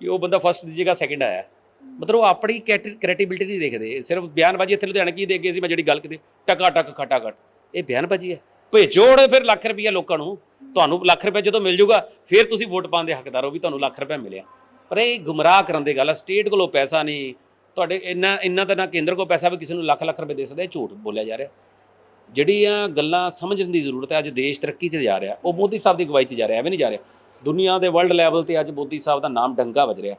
ਕਿ ਉਹ ਬੰਦਾ ਫਸਟ ਦੀ ਜਗ੍ਹਾ ਸੈਕਿੰਡ ਆਇਆ। ਮਤਲਬ ਉਹ ਆਪਣੀ ਕ੍ਰੈਡੀਬਿਲਟੀ ਨਹੀਂ ਦੇਖਦੇ। ਸਿਰਫ ਬਿਆਨਬਾਜ਼ੀ ਇੱਥੇ ਲੁਧਿਆਣਾ ਕੀ ਦੇਖ ਗਏ ਸੀ, ਮੈਂ ਜਿਹੜੀ ਗੱਲ ਕੀਤੀ। ਟਕਾ ਟਕ ਖਟਾ ਖਟ ਇਹ ਬਿਆਨਬਾਜ਼ੀ ਹੈ। ਭੇਜੋ ਫਿਰ ਲੱਖ ਰੁਪਈਆ ਲੋਕਾਂ ਨੂੰ। ਤੁਹਾਨੂੰ ਲੱਖ ਰੁਪਏ ਜਦੋਂ ਮਿਲ ਜੂਗਾ, ਫਿਰ ਤੁਸੀਂ ਵੋਟ ਪਾਉਣ ਦੇ ਹੱਕਦਾਰ ਹੋ ਵੀ ਤੁਹਾਨੂੰ ਲੱਖ ਰੁਪਏ ਮਿਲਿਆ। ਪਰ ਇਹ ਗੁੰਮਰਾਹ ਕਰਨ ਦੀ ਗੱਲ ਹੈ ਸਟੇਟ ਕੋਲੋਂ ਪੈਸਾ ਨਹੀਂ। ਤੁਹਾਡੇ ਇੰਨਾ ਇੰਨਾ ਤਾਂ ਨਾ ਕੇਂਦਰ ਕੋਲ ਪੈਸਾ ਵੀ ਕਿਸੇ ਨੂੰ ਲੱਖ ਲੱਖ ਰੁਪਏ ਦੇ ਸਕਦਾ, ਇਹ ਝੂਠ ਬੋਲਿਆ ਜਾ ਰਿਹਾ। ਜਿਹੜੀਆਂ ਗੱਲਾਂ ਸਮਝਣ ਦੀ ਜ਼ਰੂਰਤ ਹੈ, ਅੱਜ ਦੇਸ਼ ਤਰੱਕੀ 'ਚ ਜਾ ਰਿਹਾ। ਉਹ ਮੋਦੀ ਸਾਹਿਬ ਦੀ ਅਗਵਾਈ 'ਚ ਜਾ ਰਿਹਾ, ਐਵੇਂ ਨਹੀਂ ਜਾ ਰਿਹਾ। ਦੁਨੀਆ ਦੇ ਵਰਲਡ ਲੈਵਲ ਤੇ ਅੱਜ ਮੋਦੀ ਸਾਹਿਬ ਦਾ ਨਾਮ ਡੰਕਾ ਵੱਜ ਰਿਹਾ।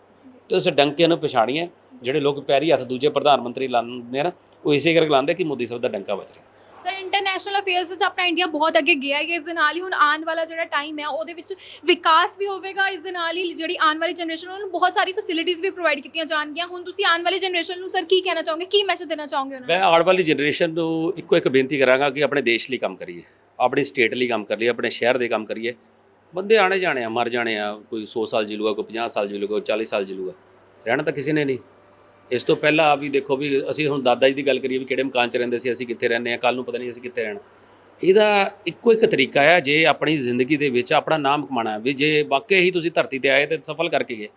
ਤੇ ਉਸ ਡੰਕੇ ਨੂੰ ਪਛਾਣੀਏ, ਜਿਹੜੇ ਲੋਕ ਪੈਰੀ ਹੱਥ ਦੂਜੇ ਪ੍ਰਧਾਨ ਮੰਤਰੀ ਲਾਉਂਦੇ ਆ ਨਾ, ਉਹ ਇਸੇ ਕਰਕੇ ਲਾਉਂਦੇ ਕਿ ਮੋਦੀ ਸਾਹਿਬ ਦਾ ਡੰਕਾ ਵੱਜ ਰਿਹਾ। ਸਰ ਇੰਟਰਨੈਸ਼ਨਲ ਅਫੇਅਰਸ ਵਿੱਚ ਆਪਣਾ ਇੰਡੀਆ ਬਹੁਤ ਅੱਗੇ ਗਿਆ ਹੈ ਇਸ ਦੇ ਨਾਲ ਹੀ ਹੁਣ ਆਉਣ ਵਾਲਾ ਜਿਹੜਾ ਟਾਈਮ ਹੈ, ਉਹਦੇ ਵਿੱਚ ਵਿਕਾਸ ਵੀ ਹੋਵੇਗਾ। ਇਸ ਦੇ ਨਾਲ ਹੀ ਜਿਹੜੀ ਆਉਣ ਵਾਲੀ ਜਨਰੇਸ਼ਨ ਉਹਨਾਂ ਨੂੰ ਬਹੁਤ ਸਾਰੀ ਫੈਸਿਲਿਟੀਆਂ ਵੀ ਪ੍ਰੋਵਾਈਡ ਕੀਤੀਆਂ ਜਾਣਗੀਆਂ। ਹੁਣ ਤੁਸੀਂ ਆਉਣ ਵਾਲੀ ਜਨਰੇਸ਼ਨ ਨੂੰ ਸਰ ਕੀ ਕਹਿਣਾ ਚਾਹੋਗੇ? ਕੀ ਮੈਸੇਜ ਦੇਣਾ ਚਾਹੋਗੇ ਉਹਨਾਂ ਨੂੰ? ਮੈਂ ਆਉਣ ਵਾਲੀ ਜਨਰੇਸ਼ਨ ਨੂੰ ਇੱਕੋ ਇੱਕ ਬੇਨਤੀ ਕਰਾਂਗਾ ਕਿ ਆਪਣੇ ਦੇਸ਼ ਲਈ ਕੰਮ ਕਰੀਏ। ਆਪਣੀ ਸਟੇਟ ਲਈ ਕੰਮ ਕਰੀਏ, ਆਪਣੇ ਸ਼ਹਿਰ ਦੇ ਕੰਮ ਕਰੀਏ। ਬੰਦੇ ਆਣੇ ਜਾਣੇ ਆ, ਮਰ ਜਾਣੇ ਆ। ਕੋਈ 100 ਸਾਲ ਜੀਲੂਗਾ ਕੋਈ 50 ਸਾਲ ਜੀਲੂਗਾ ਕੋਈ 40 ਸਾਲ ਜੀਲੂਗਾ ਰਹਿਣਾ ਤਾਂ ਕਿਸੇ ਨੇ ਨਹੀਂ। ਇਸ ਤੋਂ ਪਹਿਲਾਂ ਵੀ ਦੇਖੋ ਵੀ ਅਸੀਂ ਹੁਣ ਦਾਦਾ ਜੀ ਦੀ ਗੱਲ ਕਰੀਏ ਵੀ ਕਿਹੜੇ ਮਕਾਨ 'ਚ ਰਹਿੰਦੇ ਸੀ, ਅਸੀਂ ਕਿੱਥੇ ਰਹਿੰਦੇ ਆ ਕੱਲ ਨੂੰ ਪਤਾ ਨਹੀਂ ਅਸੀਂ ਕਿੱਥੇ ਰਹਿਣਾ। ਇਹਦਾ ਇੱਕੋ ਇੱਕ ਤਰੀਕਾ ਆ, ਜੇ ਆਪਣੀ ਜ਼ਿੰਦਗੀ ਦੇ ਵਿੱਚ ਆਪਣਾ ਨਾਮ ਕਮਾਉਣਾ, ਵੀ ਜੇ ਵਾਕਈ ਹੀ ਤੁਸੀਂ ਧਰਤੀ ਤੇ ਆਏ ਤੇ ਸਫਲ ਕਰਕੇ ਗਏ,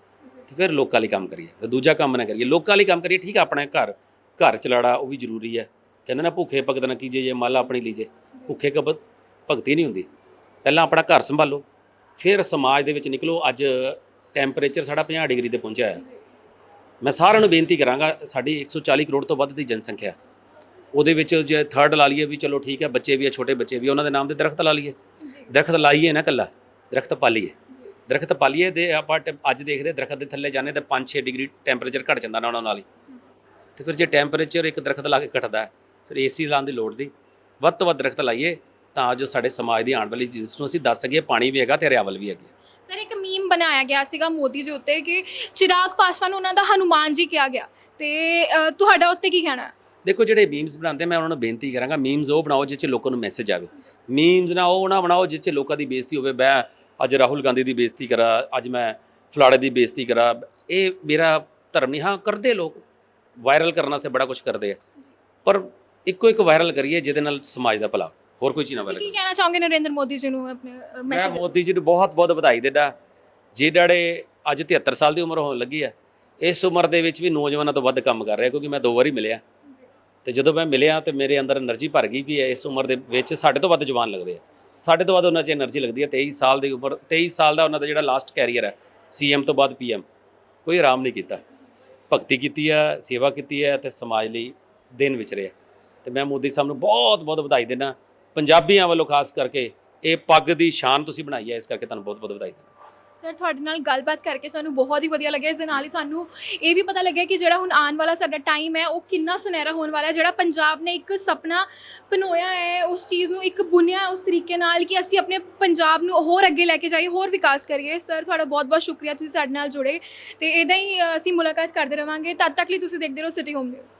ਤੇ ਫਿਰ ਲੋਕਾਂ ਲਈ ਕੰਮ ਕਰੀਏ, ਫਿਰ ਦੂਜਾ ਕੰਮ ਨਾ ਕਰੀਏ। ਲੋਕਾਂ ਲਈ ਕੰਮ ਕਰੀਏ, ਠੀਕ ਆ, ਆਪਣਾ ਘਰ ਘਰ ਚਲਾੜਾ ਉਹ ਵੀ ਜ਼ਰੂਰੀ ਹੈ ਕਹਿੰਦੇ ਨਾ ਭੁੱਖੇ ਭਗਤ ਨਾ ਕੀਜੇ, ਜੇ ਮਾਲਾ ਆਪਣੀ ਲੀਜੇ ਭੁੱਖੇ ਕਬਤ ਭਗਤੀ ਨਹੀਂ ਹੁੰਦੀ। ਪਹਿਲਾਂ ਆਪਣਾ ਘਰ ਸੰਭਾਲੋ, ਫਿਰ ਸਮਾਜ ਦੇ ਵਿੱਚ ਨਿਕਲੋ। ਅੱਜ ਟੈਂਪਰੇਚਰ ਸਾਡਾ 50 ਡਿਗਰੀ ਤੇ ਪਹੁੰਚਿਆ ਹੈ ਮੈਂ ਸਾਰਿਆਂ ਨੂੰ ਬੇਨਤੀ ਕਰਾਂਗਾ ਸਾਡੀ 140 ਕਰੋੜ ਤੋਂ ਵੱਧ ਦੀ ਜਨਸੰਖਿਆ। ਉਹਦੇ ਵਿੱਚ ਜੇ ਥਰਡ ਲਾ ਲਈਏ ਵੀ ਚਲੋ ਠੀਕ ਹੈ ਬੱਚੇ ਵੀ ਆ ਛੋਟੇ ਬੱਚੇ ਵੀ ਉਹਨਾਂ ਦੇ ਨਾਮ ਤੇ ਦਰਖਤ ਲਾ ਲਈਏ। ਦਰਖਤ ਲਾਈਏ ਨਾ ਕੱਲਾ ਦਰਖਤ ਪਾਲੀਏ। ਦਰਖਤ ਪਾਲੀਏ ਦੇ ਆਪਾਂ ਅੱਜ ਦੇਖਦੇ ਦਰਖਤ ਦੇ ਥੱਲੇ ਜਾਂਦੇ ਤਾਂ 5-6 ਡਿਗਰੀ ਟੈਂਪਰੇਚਰ ਘਟ ਜਾਂਦਾ ਨਾਲੋਂ ਨਾਲ ਹੀ। ਤੇ ਫਿਰ ਜੇ ਟੈਂਪਰੇਚਰ ਇੱਕ ਦਰਖਤ ਲਾ ਕੇ ਘਟਦਾ ਫਿਰ ਏਸੀ ਲਾਉਣ ਦੀ ਲੋੜ ਨਹੀਂ। ਵੱਧ ਤੋਂ ਵੱਧ ਦਰਖਤ ਲਾਈਏ ਤਾਂ ਜੋ ਸਾਡੇ ਸਮਾਜ ਦੀ ਆਉਣ ਵਾਲੀ ਜਿਸ ਨੂੰ ਅਸੀਂ ਦੱਸ ਸਕੀਏ ਪਾਣੀ ਵੀ ਹੈਗਾ ਤੇ ਹਰਿਆਵਲ ਵੀ ਹੈਗੀ ਸਰ ਇੱਕ ਮੀਮ ਬਣਾਇਆ ਗਿਆ ਸੀਗਾ ਮੋਦੀ ਜੀ ਉੱਤੇ ਕਿ ਚਿਰਾਗ ਪਾਸਵਾਨ ਨੂੰ ਉਹਨਾਂ ਦਾ ਹਨੂਮਾਨ ਜੀ ਕਿਹਾ ਗਿਆ। ਤੇ ਅ, ਤੁਹਾਡਾ ਉੱਤੇ ਕੀ ਕਹਿਣਾ? ਹੈ ਦੇਖੋ ਜਿਹੜੇ ਮੀਮਸ ਬਣਾਉਂਦੇ ਮੈਂ ਉਹਨਾਂ ਨੂੰ ਬੇਨਤੀ ਕਰਾਂਗਾ ਮੀਮਸ ਉਹ ਬਣਾਓ ਜਿਸ 'ਚ ਲੋਕਾਂ ਨੂੰ ਮੈਸੇਜ ਆਵੇ। ਮੀਮਸ ਨਾ ਉਹ ਨਾ ਬਣਾਓ ਜਿਸ 'ਚ ਲੋਕਾਂ ਦੀ ਬੇਇੱਜ਼ਤੀ ਹੋਵੇ। ਮੈਂ ਅੱਜ ਰਾਹੁਲ ਗਾਂਧੀ ਦੀ ਬੇਇੱਜ਼ਤੀ ਕਰਾਂ ਅੱਜ ਮੈਂ ਫਲਾੜੇ ਦੀ ਬੇਇੱਜ਼ਤੀ ਕਰਾਂ। ਇਹ ਮੇਰਾ ਧਰਮ ਨਹੀਂ ਹਾਂ ਕਰਦੇ ਲੋਕ। ਵਾਇਰਲ ਕਰਨ ਵਾਸਤੇ ਬੜਾ ਕੁਝ ਕਰਦੇ ਆ। ਪਰ ਇੱਕੋ ਇੱਕ ਵਾਇਰਲ ਕਰੀਏ ਜਿਹਦੇ ਨਾਲ ਸਮਾਜ ਦਾ ਭਲਾ ਹੋਰ ਕੋਈ ਚੀਜ਼ ਨਾ ਤੁਸੀਂ ਕੀ ਕਹਿਣਾ ਚਾਹੋਗੇ ਨਰਿੰਦਰ ਮੋਦੀ ਜੀ ਨੂੰ ਆਪਣੇ ਮੈਂ ਮੋਦੀ ਜੀ ਨੂੰ ਬਹੁਤ ਬਹੁਤ ਵਧਾਈ ਦਿੰਦਾ। ਜਿਹੜੇ ਅੱਜ 73 ਸਾਲ ਦੀ ਉਮਰ ਹੋਣ ਲੱਗੀ ਹੈ ਇਸ ਉਮਰ ਦੇ ਵਿੱਚ ਵੀ ਨੌਜਵਾਨਾਂ ਤੋਂ ਵੱਧ ਕੰਮ ਕਰ ਰਿਹਾ ਕਿਉਂਕਿ ਮੈਂ ਦੋ ਵਾਰੀ ਮਿਲਿਆ। ਤੇ ਜਦੋਂ ਮੈਂ ਮਿਲਿਆ ਤੇ ਮੇਰੇ ਅੰਦਰ એનર્ਜੀ ਭਰ ਗਈ ਵੀ ਹੈ ਇਸ ਉਮਰ ਦੇ ਵਿੱਚ ਸਾਡੇ ਤੋਂ ਵੱਧ ਜਵਾਨ ਲੱਗਦੇ ਆ। ਸਾਡੇ ਤੋਂ ਵੱਧ ਉਹਨਾਂ 'ਚ એનર્ਜੀ ਲੱਗਦੀ ਹੈ 23 ਸਾਲ ਦੀ ਉਮਰ 23 ਸਾਲ ਦਾ ਉਹਨਾਂ ਦਾ ਜਿਹੜਾ ਲਾਸਟ ਕੈਰੀਅਰ ਹੈ ਸੀਐਮ ਤੋਂ ਬਾਅਦ ਪੀਐਮ ਕੋਈ ਆਰਾਮ ਨਹੀਂ ਕੀਤਾ। ਭਗਤੀ ਕੀਤੀ ਹੈ ਸੇਵਾ ਕੀਤੀ ਹੈ ਤੇ ਸਮਾਜ ਲਈ ਦਿਨ ਵਿਚਰਿਆ ਤੇ ਮੈਂ ਮੋਦੀ ਸਾਹਿਬ ਨੂੰ ਬਹੁਤ ਬਹੁਤ ਵਧਾਈ ਦਿੰਦਾ। ਪੰਜਾਬੀਆਂ ਵੱਲੋਂ ਖਾਸ ਕਰਕੇ ਇਹ ਪੱਗ ਦੀ ਸ਼ਾਨ ਤੁਸੀਂ ਬਣਾਈ ਹੈ, ਇਸ ਕਰਕੇ ਤੁਹਾਨੂੰ ਬਹੁਤ ਬਹੁਤ ਵਧਾਈ ਦਿੰਦਾ ਸਰ ਤੁਹਾਡੇ ਨਾਲ ਗੱਲਬਾਤ ਕਰਕੇ ਸਾਨੂੰ ਬਹੁਤ ਹੀ ਵਧੀਆ ਲੱਗਿਆ। ਇਸ ਦੇ ਨਾਲ ਹੀ ਸਾਨੂੰ ਇਹ ਵੀ ਪਤਾ ਲੱਗਿਆ ਕਿ ਜਿਹੜਾ ਹੁਣ ਆਉਣ ਵਾਲਾ ਸਾਡਾ ਟਾਈਮ ਹੈ, ਉਹ ਕਿੰਨਾ ਸੁਨਹਿਰਾ ਹੋਣ ਵਾਲਾ ਹੈ। ਜਿਹੜਾ ਪੰਜਾਬ ਨੇ ਇੱਕ ਸੁਪਨਾ ਪਨੋਇਆ ਹੈ, ਉਸ ਚੀਜ਼ ਨੂੰ ਇੱਕ ਬੁਨਿਆ ਉਸ ਤਰੀਕੇ ਨਾਲ ਕਿ ਅਸੀਂ ਆਪਣੇ ਪੰਜਾਬ ਨੂੰ ਹੋਰ ਅੱਗੇ ਲੈ ਕੇ ਜਾਈਏ, ਹੋਰ ਵਿਕਾਸ ਕਰੀਏ। ਸਰ ਤੁਹਾਡਾ ਬਹੁਤ ਬਹੁਤ ਸ਼ੁਕਰੀਆ ਤੁਸੀਂ ਸਾਡੇ ਨਾਲ ਜੁੜੇ ਤੇ ਇਦਾਂ ਹੀ ਅਸੀਂ ਮੁਲਾਕਾਤ ਕਰਦੇ ਰਵਾਂਗੇ। ਤਦ ਤੱਕ ਲਈ ਤੁਸੀਂ ਦੇਖਦੇ ਰਹੋ ਸਿਟੀ ਹੋਮ ਨਿਊਜ਼